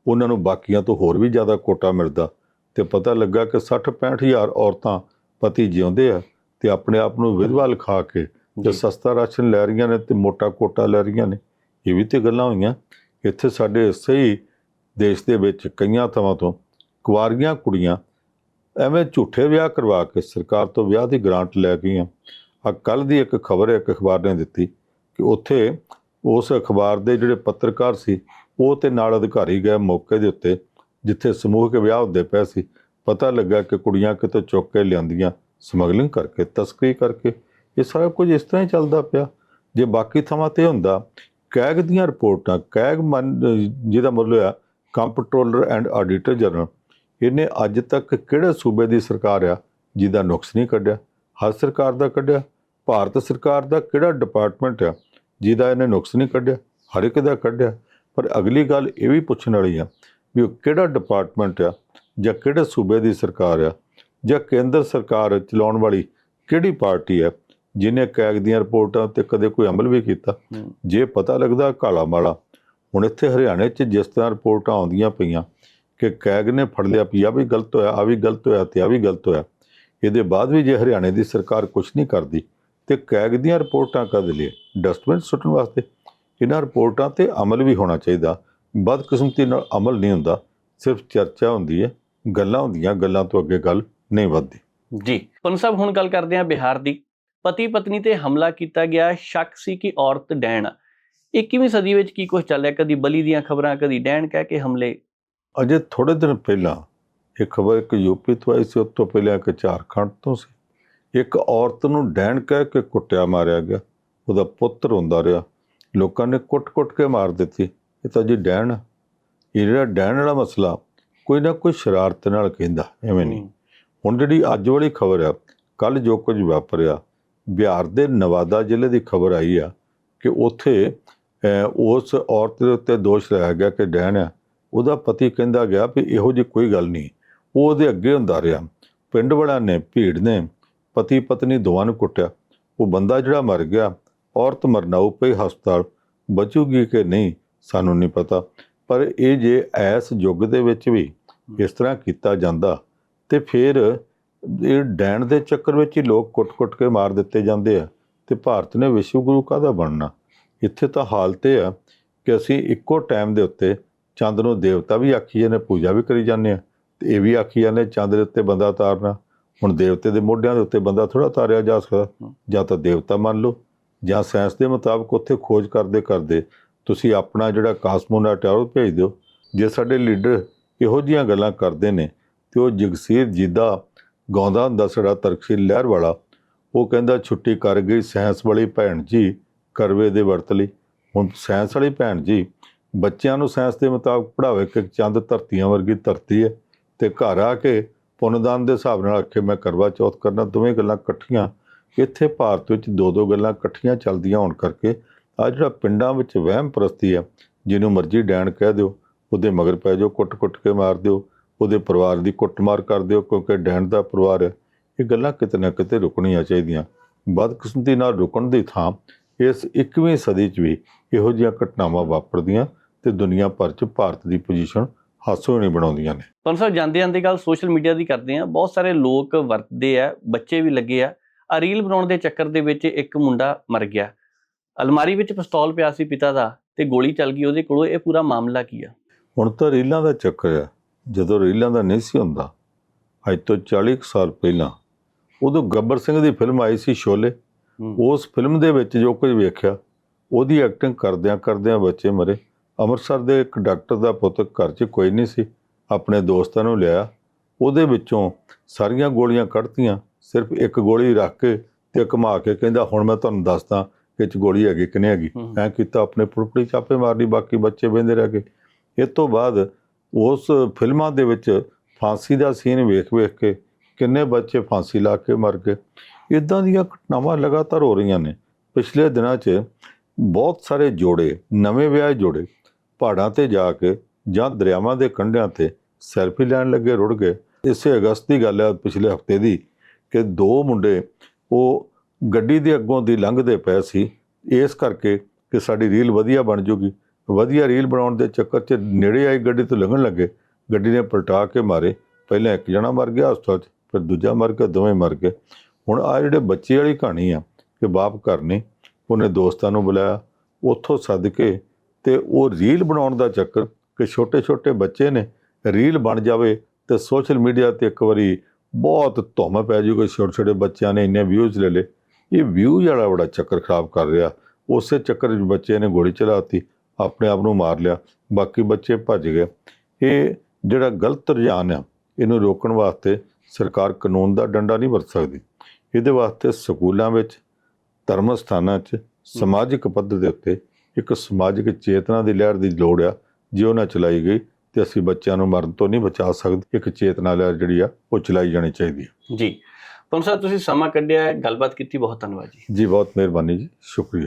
ਉਹਨਾਂ ਨੂੰ ਬਾਕੀਆਂ ਤੋਂ ਹੋਰ ਵੀ ਜ਼ਿਆਦਾ ਕੋਟਾ ਮਿਲਦਾ ਤੇ ਪਤਾ ਲੱਗਾ ਕਿ 60 ਹਜ਼ਾਰ ਔਰਤਾਂ ਪਤੀ ਜਿਉਂਦੇ ਆ ਤੇ ਆਪਣੇ ਆਪ ਨੂੰ ਵਿਧਵਾ ਲਿਖਾ ਕੇ ਤੇ ਜੀ। ਸਸਤਾ ਰਾਸ਼ਨ ਲੈ ਰਹੀਆਂ ਨੇ ਤੇ ਮੋਟਾ ਕੋਟਾ ਲੈ ਰਹੀਆਂ ਨੇ। ਇਹ ਵੀ ਤੇ ਗੱਲਾਂ ਹੋਈਆਂ। ਇੱਥੇ ਸਾਡੇ ਸਹੀ ਦੇਸ਼ ਦੇ ਵਿੱਚ ਕਈਆਂ ਥਾਵਾਂ ਤੋਂ ਕੁਆਰੀਆਂ ਕੁੜੀਆਂ ਐਵੇਂ ਝੂਠੇ ਵਿਆਹ ਕਰਵਾ ਕੇ ਸਰਕਾਰ ਤੋਂ ਵਿਆਹ ਦੀ ਗ੍ਰਾਂਟ ਲੈ ਗਈਆਂ। ਆ ਕੱਲ ਦੀ ਇੱਕ ਖਬਰ ਇੱਕ ਅਖਬਾਰ ਨੇ ਦਿੱਤੀ ਕਿ ਉੱਥੇ ਉਸ ਅਖਬਾਰ ਦੇ ਜਿਹੜੇ ਪੱਤਰਕਾਰ ਸੀ ਉਹ ਤੇ ਨਾਲ ਅਧਿਕਾਰੀ ਗਏ ਮੌਕੇ ਦੇ ਉੱਤੇ, ਜਿੱਥੇ ਸਮੂਹਕ ਵਿਆਹ ਹੁੰਦੇ ਪਏ ਸੀ। ਪਤਾ ਲੱਗਾ ਕਿ ਕੁੜੀਆਂ ਕਿਤੋਂ ਚੁੱਕ ਕੇ ਲਿਆਂਦੀਆਂ ਸਮਗਲਿੰਗ ਕਰਕੇ, ਤਸਕਰੀ ਕਰਕੇ। ਇਹ ਸਾਰਾ ਕੁਝ ਇਸ ਤਰ੍ਹਾਂ ਹੀ ਚੱਲਦਾ ਪਿਆ। ਜੇ ਬਾਕੀ ਥਾਵਾਂ ਤੇ ਹੁੰਦਾ, ਕੈਗ ਦੀਆਂ ਰਿਪੋਰਟਾਂ, ਕੈਗ ਮੰਨ- ਜਿਹਦਾ ਮਤਲਬ ਆ ਕੰਪਟਰੋਲਰ ਐਂਡ ਆਡੀਟਰ ਜਨਰਲ, ਇਹਨੇ ਅੱਜ ਤੱਕ ਕਿਹੜੇ ਸੂਬੇ ਦੀ ਸਰਕਾਰ ਆ, ਜਿਹਦਾ ਨੁਕਸ ਨਹੀਂ ਕੱਢਿਆ? ਹਰ ਸਰਕਾਰ ਦਾ ਕੱਢਿਆ? ਭਾਰਤ ਸਰਕਾਰ ਦਾ ਕਿਹੜਾ ਡਿਪਾਰਟਮੈਂਟ ਆ, ਜਿਹਦਾ ਇਹਨੇ ਨੁਕਸ ਨਹੀਂ ਕੱਢਿਆ? ਹਰ ਇੱਕ ਦਾ ਕੱਢਿਆ। ਪਰ ਅਗਲੀ ਗੱਲ ਇਹ ਵੀ ਪੁੱਛਣ ਵਾਲੀ ਆ ਵੀ ਉਹ ਕਿਹੜਾ ਡਿਪਾਰਟਮੈਂਟ ਆ ਜਾਂ ਕਿਹੜੇ ਸੂਬੇ ਦੀ ਸਰਕਾਰ ਆ ਜਾਂ ਕੇਂਦਰ ਸਰਕਾਰ ਚਲਾਉਣ ਵਾਲੀ ਕਿਹੜੀ ਪਾਰਟੀ ਆ ਜਿਹਨੇ ਕੈਗ ਦੀਆਂ ਰਿਪੋਰਟਾਂ ਤੇ ਕਦੇ ਕੋਈ ਅਮਲ ਵੀ ਕੀਤਾ? ਜੇ ਪਤਾ ਲੱਗਦਾ ਕਾਲਾ ਮਾਲਾ ਹੁਣ ਇੱਥੇ ਹਰਿਆਣੇ 'ਚ ਜਿਸ ਤਰ੍ਹਾਂ ਰਿਪੋਰਟਾਂ ਆਉਂਦੀਆਂ ਪਈਆਂ ਕਿ ਕੈਗ ਨੇ ਫੜ ਲਿਆ ਵੀ ਆਹ ਵੀ ਗਲਤ ਹੋਇਆ ਆ ਵੀ ਗਲਤ ਹੋਇਆ ਤੇ ਆ ਵੀ ਗਲਤ ਹੋਇਆ ਇਹਦੇ ਬਾਅਦ ਵੀ ਜੇ ਹਰਿਆਣੇ ਦੀ ਸਰਕਾਰ ਕੁਝ ਨਹੀਂ ਕਰਦੀ ਤੇ ਕੈਗ ਦੀਆਂ ਰਿਪੋਰਟਾਂ ਕਦ ਲਈ ਡਸਟਬਿਨ ਸੁੱਟਣ ਵਾਸਤੇ? ਇਹਨਾਂ ਰਿਪੋਰਟਾਂ ਤੇ ਅਮਲ ਵੀ ਹੋਣਾ ਚਾਹੀਦਾ। ਬਦਕਿਸਮਤੀ ਨਾਲ ਅਮਲ ਨਹੀਂ ਹੁੰਦਾ ਸਿਰਫ ਚਰਚਾ ਹੁੰਦੀ ਹੈ ਗੱਲਾਂ ਹੁੰਦੀਆਂ ਗੱਲਾਂ ਤੋਂ ਅੱਗੇ ਗੱਲ ਨਹੀਂ ਵੱਧਦੀ। ਜੀ ਪਨੂ ਸਾਹਿਬ ਹੁਣ ਗੱਲ ਕਰਦੇ ਹਾਂ ਬਿਹਾਰ ਦੀ। ਪਤੀ ਪਤਨੀ ਤੇ ਹਮਲਾ ਕੀਤਾ ਗਿਆ ਸ਼ੱਕ ਸੀ ਕਿ ਔਰਤ ਡੈਣ। ਆ 21ਵੀਂ ਸਦੀ ਵਿੱਚ ਕੀ ਕੁਝ ਚੱਲਿਆ ਕਦੀ ਬਲੀ ਦੀਆਂ ਖਬਰਾਂ ਕਦੀ ਡੈਣ ਕਹਿ ਕੇ ਹਮਲੇ। ਅਜੇ ਥੋੜੇ ਦਿਨ ਪਹਿਲਾਂ ਇਹ ਖਬਰ ਇੱਕ ਯੂਪੀ ਤੋਂ ਆਈ ਸੀ ਉਸ ਤੋਂ ਪਹਿਲਾਂ ਇੱਕ ਝਾਰਖੰਡ ਤੋਂ ਸੀ। ਇੱਕ ਔਰਤ ਨੂੰ ਡੈਣ ਕਹਿ ਕੇ ਕੁੱਟਿਆ ਮਾਰਿਆ ਗਿਆ ਉਹਦਾ ਪੁੱਤਰ ਹੁੰਦਾ ਰਿਹਾ। ਲੋਕਾਂ ਨੇ ਕੁੱਟ-ਕੁੱਟ ਕੇ ਮਾਰ ਦਿੱਤੀ। ਇਹ ਤਾਂ ਜੀ ਡੈਣ ਆ। ਇਹ ਜਿਹੜਾ ਡੈਣ ਵਾਲਾ ਮਸਲਾ, ਕੋਈ ਨਾ ਕੋਈ ਸ਼ਰਾਰਤ ਨਾਲ ਕਹਿੰਦਾ, ਐਵੇਂ ਨਹੀਂ। ਹੁਣ ਜਿਹੜੀ ਅੱਜ ਵਾਲੀ ਖਬਰ ਆ ਕੱਲ ਜੋ ਕੁਝ ਵਾਪਰਿਆ, ਬਿਹਾਰ ਦੇ ਨਵਾਦਾ ਜ਼ਿਲ੍ਹੇ ਦੀ ਖਬਰ ਆਈ ਆ ਕਿ ਉੱਥੇ ਉਸ ਔਰਤ ਦੇ ਉੱਤੇ ਦੋਸ਼ ਲਾਇਆ ਗਿਆ ਕਿ ਡੈਣ ਆ। ਉਹਦਾ ਪਤੀ ਕਹਿੰਦਾ ਗਿਆ ਵੀ ਇਹੋ ਜਿਹੀ ਕੋਈ ਗੱਲ ਨਹੀਂ। ਉਹ ਉਹਦੇ ਅੱਗੇ ਹੁੰਦਾ ਰਿਹਾ। ਪਿੰਡ ਵਾਲਿਆਂ ਨੇ, ਭੀੜ ਨੇ ਪਤੀ ਪਤਨੀ ਦੋਵਾਂ ਨੂੰ ਕੁੱਟਿਆ। ਉਹ ਬੰਦਾ ਜਿਹੜਾ ਮਰ ਗਿਆ ਔਰਤ ਮਰਨਾਉ ਪਈ ਹਸਪਤਾਲ ਬਚੂਗੀ ਕਿ ਨਹੀਂ ਸਾਨੂੰ ਨਹੀਂ ਪਤਾ। ਪਰ ਇਹ ਜੇ ਐਸ ਯੁੱਗ ਦੇ ਵਿੱਚ ਵੀ ਇਸ ਤਰ੍ਹਾਂ ਕੀਤਾ ਜਾਂਦਾ ਤੇ ਫਿਰ ਇਹ ਡੈਣ ਦੇ ਚੱਕਰ ਵਿੱਚ ਹੀ ਲੋਕ ਕੁੱਟ-ਕੁੱਟ ਕੇ ਮਾਰ ਦਿੱਤੇ ਜਾਂਦੇ ਆ ਤੇ ਭਾਰਤ ਨੇ ਵਿਸ਼ਵ ਗੁਰੂ ਕਾਹਦਾ ਬਣਨਾ? ਇੱਥੇ ਤਾਂ ਹਾਲਤ ਇਹ ਆ ਕਿ ਅਸੀਂ ਇੱਕੋ ਟਾਈਮ ਦੇ ਉੱਤੇ ਚੰਦ ਨੂੰ ਦੇਵਤਾ ਵੀ ਆਖੀ ਜਾਂਦੇ ਪੂਜਾ ਵੀ ਕਰੀ ਜਾਂਦੇ ਆ। ਤੇ ਇਹ ਵੀ ਆਖੀ ਜਾਂਦੇ ਚੰਦ ਦੇ ਉੱਤੇ ਬੰਦਾ ਤਾਰਨਾ। ਹੁਣ ਦੇਵਤੇ ਦੇ ਮੋਢਿਆਂ ਦੇ ਉੱਤੇ ਬੰਦਾ ਥੋੜਾ ਤਾਰਿਆ ਜਾ ਸਕਦਾ। ਜਾਂ ਤਾਂ ਦੇਵਤਾ ਮੰਨ ਲਓ। ਜਾਂ ਸਾਇੰਸ ਦੇ ਮੁਤਾਬਕ ਉੱਥੇ ਖੋਜ ਕਰਦੇ ਕਰਦੇ ਤੁਸੀਂ ਆਪਣਾ ਜਿਹੜਾ ਕਾਸਮੋਨਾਟ ਆ ਉਹ ਭੇਜ ਦਿਓ। ਜੇ ਸਾਡੇ ਲੀਡਰ ਇਹੋ ਜੀਆਂ ਗੱਲਾਂ ਕਰਦੇ ਨੇ ਤੇ ਉਹ ਜਗਸੀਰ ਜੀਦਾ ਗਾਉਂਦਾ ਹੁੰਦਾ ਸੜਾ ਤਰਕਸ਼ੀਲ ਲਹਿਰ ਵਾਲਾ, ਉਹ ਕਹਿੰਦਾ ਛੁੱਟੀ ਕਰ ਗਈ ਸਾਇੰਸ ਵਾਲੀ ਭੈਣ ਜੀ ਕਰਵੇ ਦੇ ਵਰਤ ਲਈ। ਹੁਣ ਸਾਇੰਸ ਵਾਲੀ ਭੈਣ ਜੀ ਬੱਚਿਆਂ ਨੂੰ ਸਾਇੰਸ ਦੇ ਮੁਤਾਬਕ ਪੜ੍ਹਾਵੇ ਕਿ ਚੰਦ ਧਰਤੀਆਂ ਵਰਗੀ ਧਰਤੀ ਹੈ ਤੇ ਘਰ ਆ ਕੇ ਪੁੰਨਦਾਨ ਦੇ ਹਿਸਾਬ ਨਾਲ ਆਖੇ, ਮੈਂ ਕਰਵਾ ਚੌਥ ਕਰਨਾ। ਦੋਵੇਂ ਗੱਲਾਂ ਇਕੱਠੀਆਂ ਇੱਥੇ ਭਾਰਤ ਵਿੱਚ ਦੋ ਦੋ ਗੱਲਾਂ ਇਕੱਠੀਆਂ ਚੱਲਦੀਆਂ ਹੋਣ ਕਰਕੇ ਆ ਜਿਹੜਾ ਪਿੰਡਾਂ ਵਿੱਚ ਵਹਿਮ ਪ੍ਰਸਤੀ ਹੈ, ਜਿਹਨੂੰ ਮਰਜ਼ੀ ਡੈਣ ਕਹਿ ਦਿਓ, ਉਹਦੇ ਮਗਰ ਪੈ ਜਾਓ, ਕੁੱਟ-ਕੁੱਟ ਕੇ ਮਾਰ ਦਿਓ, ਉਹਦੇ ਪਰਿਵਾਰ ਦੀ ਕੁੱਟਮਾਰ ਕਰ ਦਿਓ, ਕਿਉਂਕਿ ਡੈਣ ਦਾ ਪਰਿਵਾਰ ਹੈ, ਇਹ ਗੱਲਾਂ ਕਿਤੇ ਨਾ ਕਿਤੇ ਰੁਕਣੀਆਂ ਚਾਹੀਦੀਆਂ। ਬਦਕਿਸਮਤੀ ਨਾਲ ਰੁਕਣ ਦੀ ਥਾਂ ਇਸ 21ਵੀਂ ਸਦੀ 'ਚ ਵੀ ਇਹੋ ਜਿਹੀਆਂ ਘਟਨਾਵਾਂ ਵਾਪਰਦੀਆਂ ਤੇ ਦੁਨੀਆ ਭਰ 'ਚ ਭਾਰਤ ਦੀ ਪੋਜੀਸ਼ਨ ਹਾਸੋ ਨਹੀਂ ਬਣਾਉਂਦੀਆਂ ਨੇ। ਪਰ ਸਰ ਜਾਂਦੇ ਜਾਂਦੇ ਗੱਲ ਸੋਸ਼ਲ ਮੀਡੀਆ ਦੀ ਕਰਦੇ ਆ ਬਹੁਤ ਸਾਰੇ ਲੋਕ ਵਰਤਦੇ ਆ, ਬੱਚੇ ਵੀ ਲੱਗੇ ਆ ਆ ਰੀਲ ਬਣਾਉਣ ਦੇ ਚੱਕਰ ਦੇ ਵਿੱਚ ਇੱਕ ਮੁੰਡਾ ਮਰ ਗਿਆ। ਅਲਮਾਰੀ ਵਿੱਚ ਪਿਸਤੌਲ ਪਿਆ ਸੀ ਪਿਤਾ ਦਾ ਤੇ ਗੋਲੀ ਚੱਲ ਗਈ ਉਹਦੇ ਕੋਲੋਂ ਇਹ ਪੂਰਾ ਮਾਮਲਾ ਕੀ ਆ? ਹੁਣ ਤਾਂ ਰੀਲਾਂ ਦਾ ਚੱਕਰ ਆ। ਜਦੋਂ ਰੀਲਾਂ ਦਾ ਨਹੀਂ ਸੀ ਹੁੰਦਾ ਅੱਜ ਤੋਂ 40 ਕੁ ਸਾਲ ਪਹਿਲਾਂ ਉਦੋਂ ਗੱਬਰ ਸਿੰਘ ਦੀ ਫਿਲਮ ਆਈ ਸੀ ਸ਼ੋਲੇ। ਉਸ ਫਿਲਮ ਦੇ ਵਿੱਚ ਜੋ ਕੁਝ ਵੇਖਿਆ ਉਹਦੀ ਐਕਟਿੰਗ ਕਰਦਿਆਂ ਕਰਦਿਆਂ ਬੱਚੇ ਮਰੇ। ਅੰਮ੍ਰਿਤਸਰ ਦੇ ਇੱਕ ਡਾਕਟਰ ਦਾ ਪੁੱਤ ਘਰ 'ਚ ਕੋਈ ਨਹੀਂ ਸੀ ਆਪਣੇ ਦੋਸਤਾਂ ਨੂੰ ਲਿਆ ਉਹਦੇ ਵਿੱਚੋਂ ਸਾਰੀਆਂ ਗੋਲੀਆਂ ਕੱਢਤੀਆਂ। ਸਿਰਫ ਇੱਕ ਗੋਲੀ ਰੱਖ ਕੇ ਤੇ ਘੁਮਾ ਕੇ ਕਹਿੰਦਾ ਹੁਣ ਮੈਂ ਤੁਹਾਨੂੰ ਦੱਸਦਾ ਕਿ 'ਚ ਗੋਲੀ ਹੈਗੀ ਕਿ ਨਹੀਂ ਹੈਗੀ। ਐਂ ਕੀਤਾ ਆਪਣੇ ਪੁਰਪੜੀ ਚਾਪੇ ਮਾਰਨੀ ਬਾਕੀ ਬੱਚੇ ਬਹਿੰਦੇ ਰਹਿ ਗਏ। ਇਹ ਤੋਂ ਬਾਅਦ ਉਸ ਫਿਲਮਾਂ ਦੇ ਵਿੱਚ ਫਾਂਸੀ ਦਾ ਸੀਨ ਵੇਖ-ਵੇਖ ਕੇ ਕਿੰਨੇ ਬੱਚੇ ਫਾਂਸੀ ਲਾ ਕੇ ਮਰ ਗਏ। ਇਦਾਂ ਦੀਆਂ ਘਟਨਾਵਾਂ ਲਗਾਤਾਰ ਹੋ ਰਹੀਆਂ ਨੇ। ਪਿਛਲੇ ਦਿਨਾਂ 'ਚ ਬਹੁਤ ਸਾਰੇ ਜੋੜੇ ਨਵੇਂ ਵਿਆਹੇ ਜੋੜੇ ਪਹਾੜਾਂ ਤੇ ਜਾ ਕੇ ਜਾਂ ਦਰਿਆਵਾਂ ਦੇ ਕੰਢਿਆਂ ਤੇ ਸੈਲਫੀ ਲੈਣ ਲੱਗੇ ਰੁੜ ਗਏ। ਇਸੇ ਅਗਸਤ ਦੀ ਗੱਲ ਹੈ ਪਿਛਲੇ ਹਫ਼ਤੇ ਦੀ ਕਿ ਦੋ ਮੁੰਡੇ ਉਹ ਗੱਡੀ ਦੇ ਅੱਗੋਂ ਦੀ ਲੰਘਦੇ ਪਏ ਸੀ। ਇਸ ਕਰਕੇ ਕਿ ਸਾਡੀ ਰੀਲ ਵਧੀਆ ਬਣ ਜੂਗੀ। ਵਧੀਆ ਰੀਲ ਬਣਾਉਣ ਦੇ ਚੱਕਰ 'ਚ ਨੇੜੇ ਆਈ ਗੱਡੀ ਤੋਂ ਲੰਘਣ ਲੱਗੇ। ਗੱਡੀ ਨੇ ਪਲਟਾ ਕੇ ਮਾਰੇ। ਪਹਿਲਾਂ ਇੱਕ ਜਣਾ ਮਰ ਗਿਆ ਹਸਪਤਾਲ 'ਚ ਫਿਰ ਦੂਜਾ ਮਰ ਗਿਆ, ਦੋਵੇਂ ਮਰ ਗਏ। ਹੁਣ ਆ ਜਿਹੜੇ ਬੱਚੇ ਵਾਲੀ ਕਹਾਣੀ ਆ ਕਿ ਬਾਪ ਘਰ ਨਹੀਂ ਉਹਨੇ ਦੋਸਤਾਂ ਨੂੰ ਬੁਲਾਇਆ, ਉੱਥੋਂ ਸੱਦ ਕੇ ਤੇ ਉਹ ਰੀਲ ਬਣਾਉਣ ਦਾ ਚੱਕਰ ਕਿ ਛੋਟੇ ਛੋਟੇ ਬੱਚੇ ਨੇ, ਰੀਲ ਬਣ ਜਾਵੇ ਤੇ ਸੋਸ਼ਲ ਮੀਡੀਆ ਤੇ ਇੱਕ ਵਾਰੀ ਬਹੁਤ ਧੁੰਮ ਪੈ ਜੂਗੀ ਛੋਟੇ ਛੋਟੇ ਬੱਚਿਆਂ ਨੇ ਇੰਨੇ ਵਿਊਜ਼ ਲੈ ਲਏ। ਇਹ ਵਿਊ ਵਾਲਾ ਬੜਾ ਚੱਕਰ ਖਰਾਬ ਕਰ ਰਿਹਾ। ਉਸੇ ਚੱਕਰ ਵਿੱਚ ਬੱਚੇ ਨੇ ਗੋਲੀ ਚਲਾਤੀ, ਆਪਣੇ ਆਪ ਨੂੰ ਮਾਰ ਲਿਆ, ਬਾਕੀ ਬੱਚੇ ਭੱਜ ਗਏ। ਇਹ ਜਿਹੜਾ ਗਲਤ ਰੁਝਾਨ ਆ, ਇਹਨੂੰ ਰੋਕਣ ਵਾਸਤੇ ਸਰਕਾਰ ਕਾਨੂੰਨ ਦਾ ਡੰਡਾ ਨਹੀਂ ਵਰਤ ਸਕਦੀ। ਇਹਦੇ ਵਾਸਤੇ ਸਕੂਲਾਂ ਵਿੱਚ ਧਰਮ ਸਥਾਨਾਂ 'ਚ, ਸਮਾਜਿਕ ਪੱਧਰ ਦੇ ਉੱਤੇ ਇੱਕ ਸਮਾਜਿਕ ਚੇਤਨਾ ਦੀ ਲਹਿਰ ਦੀ ਲੋੜ ਆ, ਜੇ ਉਹ ਨਾ ਚਲਾਈ ਗਈ ਤੇ ਅਸੀਂ ਬੱਚਿਆਂ ਨੂੰ ਮਰਨ ਤੋਂ ਨਹੀਂ ਬਚਾ ਸਕਦੇ ਇੱਕ ਚੇਤਨਾ ਜਿਹੜੀ ਆ ਉਹ ਚਲਾਈ ਜਾਣੀ ਚਾਹੀਦੀ ਹੈ ਜੀ। ਪਰ ਸਰ ਤੁਸੀਂ ਸਮਾਂ ਕੱਢਿਆ ਗੱਲਬਾਤ ਕੀਤੀ ਬਹੁਤ ਧੰਨਵਾਦ ਜੀ। ਜੀ ਬਹੁਤ ਮਿਹਰਬਾਨੀ ਜੀ ਸ਼ੁਕਰੀਆ।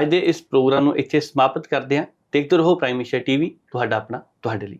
ਅੱਜ ਦੇ ਇਸ ਪ੍ਰੋਗਰਾਮ ਨੂੰ ਇੱਥੇ ਸਮਾਪਤ ਕਰਦੇ ਹਾਂ। ਦੇਖਦੇ ਰਹੋ ਪ੍ਰਾਈਮ ਏਸ਼ੀਆ ਟੀਵੀ ਤੁਹਾਡਾ ਆਪਣਾ ਤੁਹਾਡੇ ਲਈ।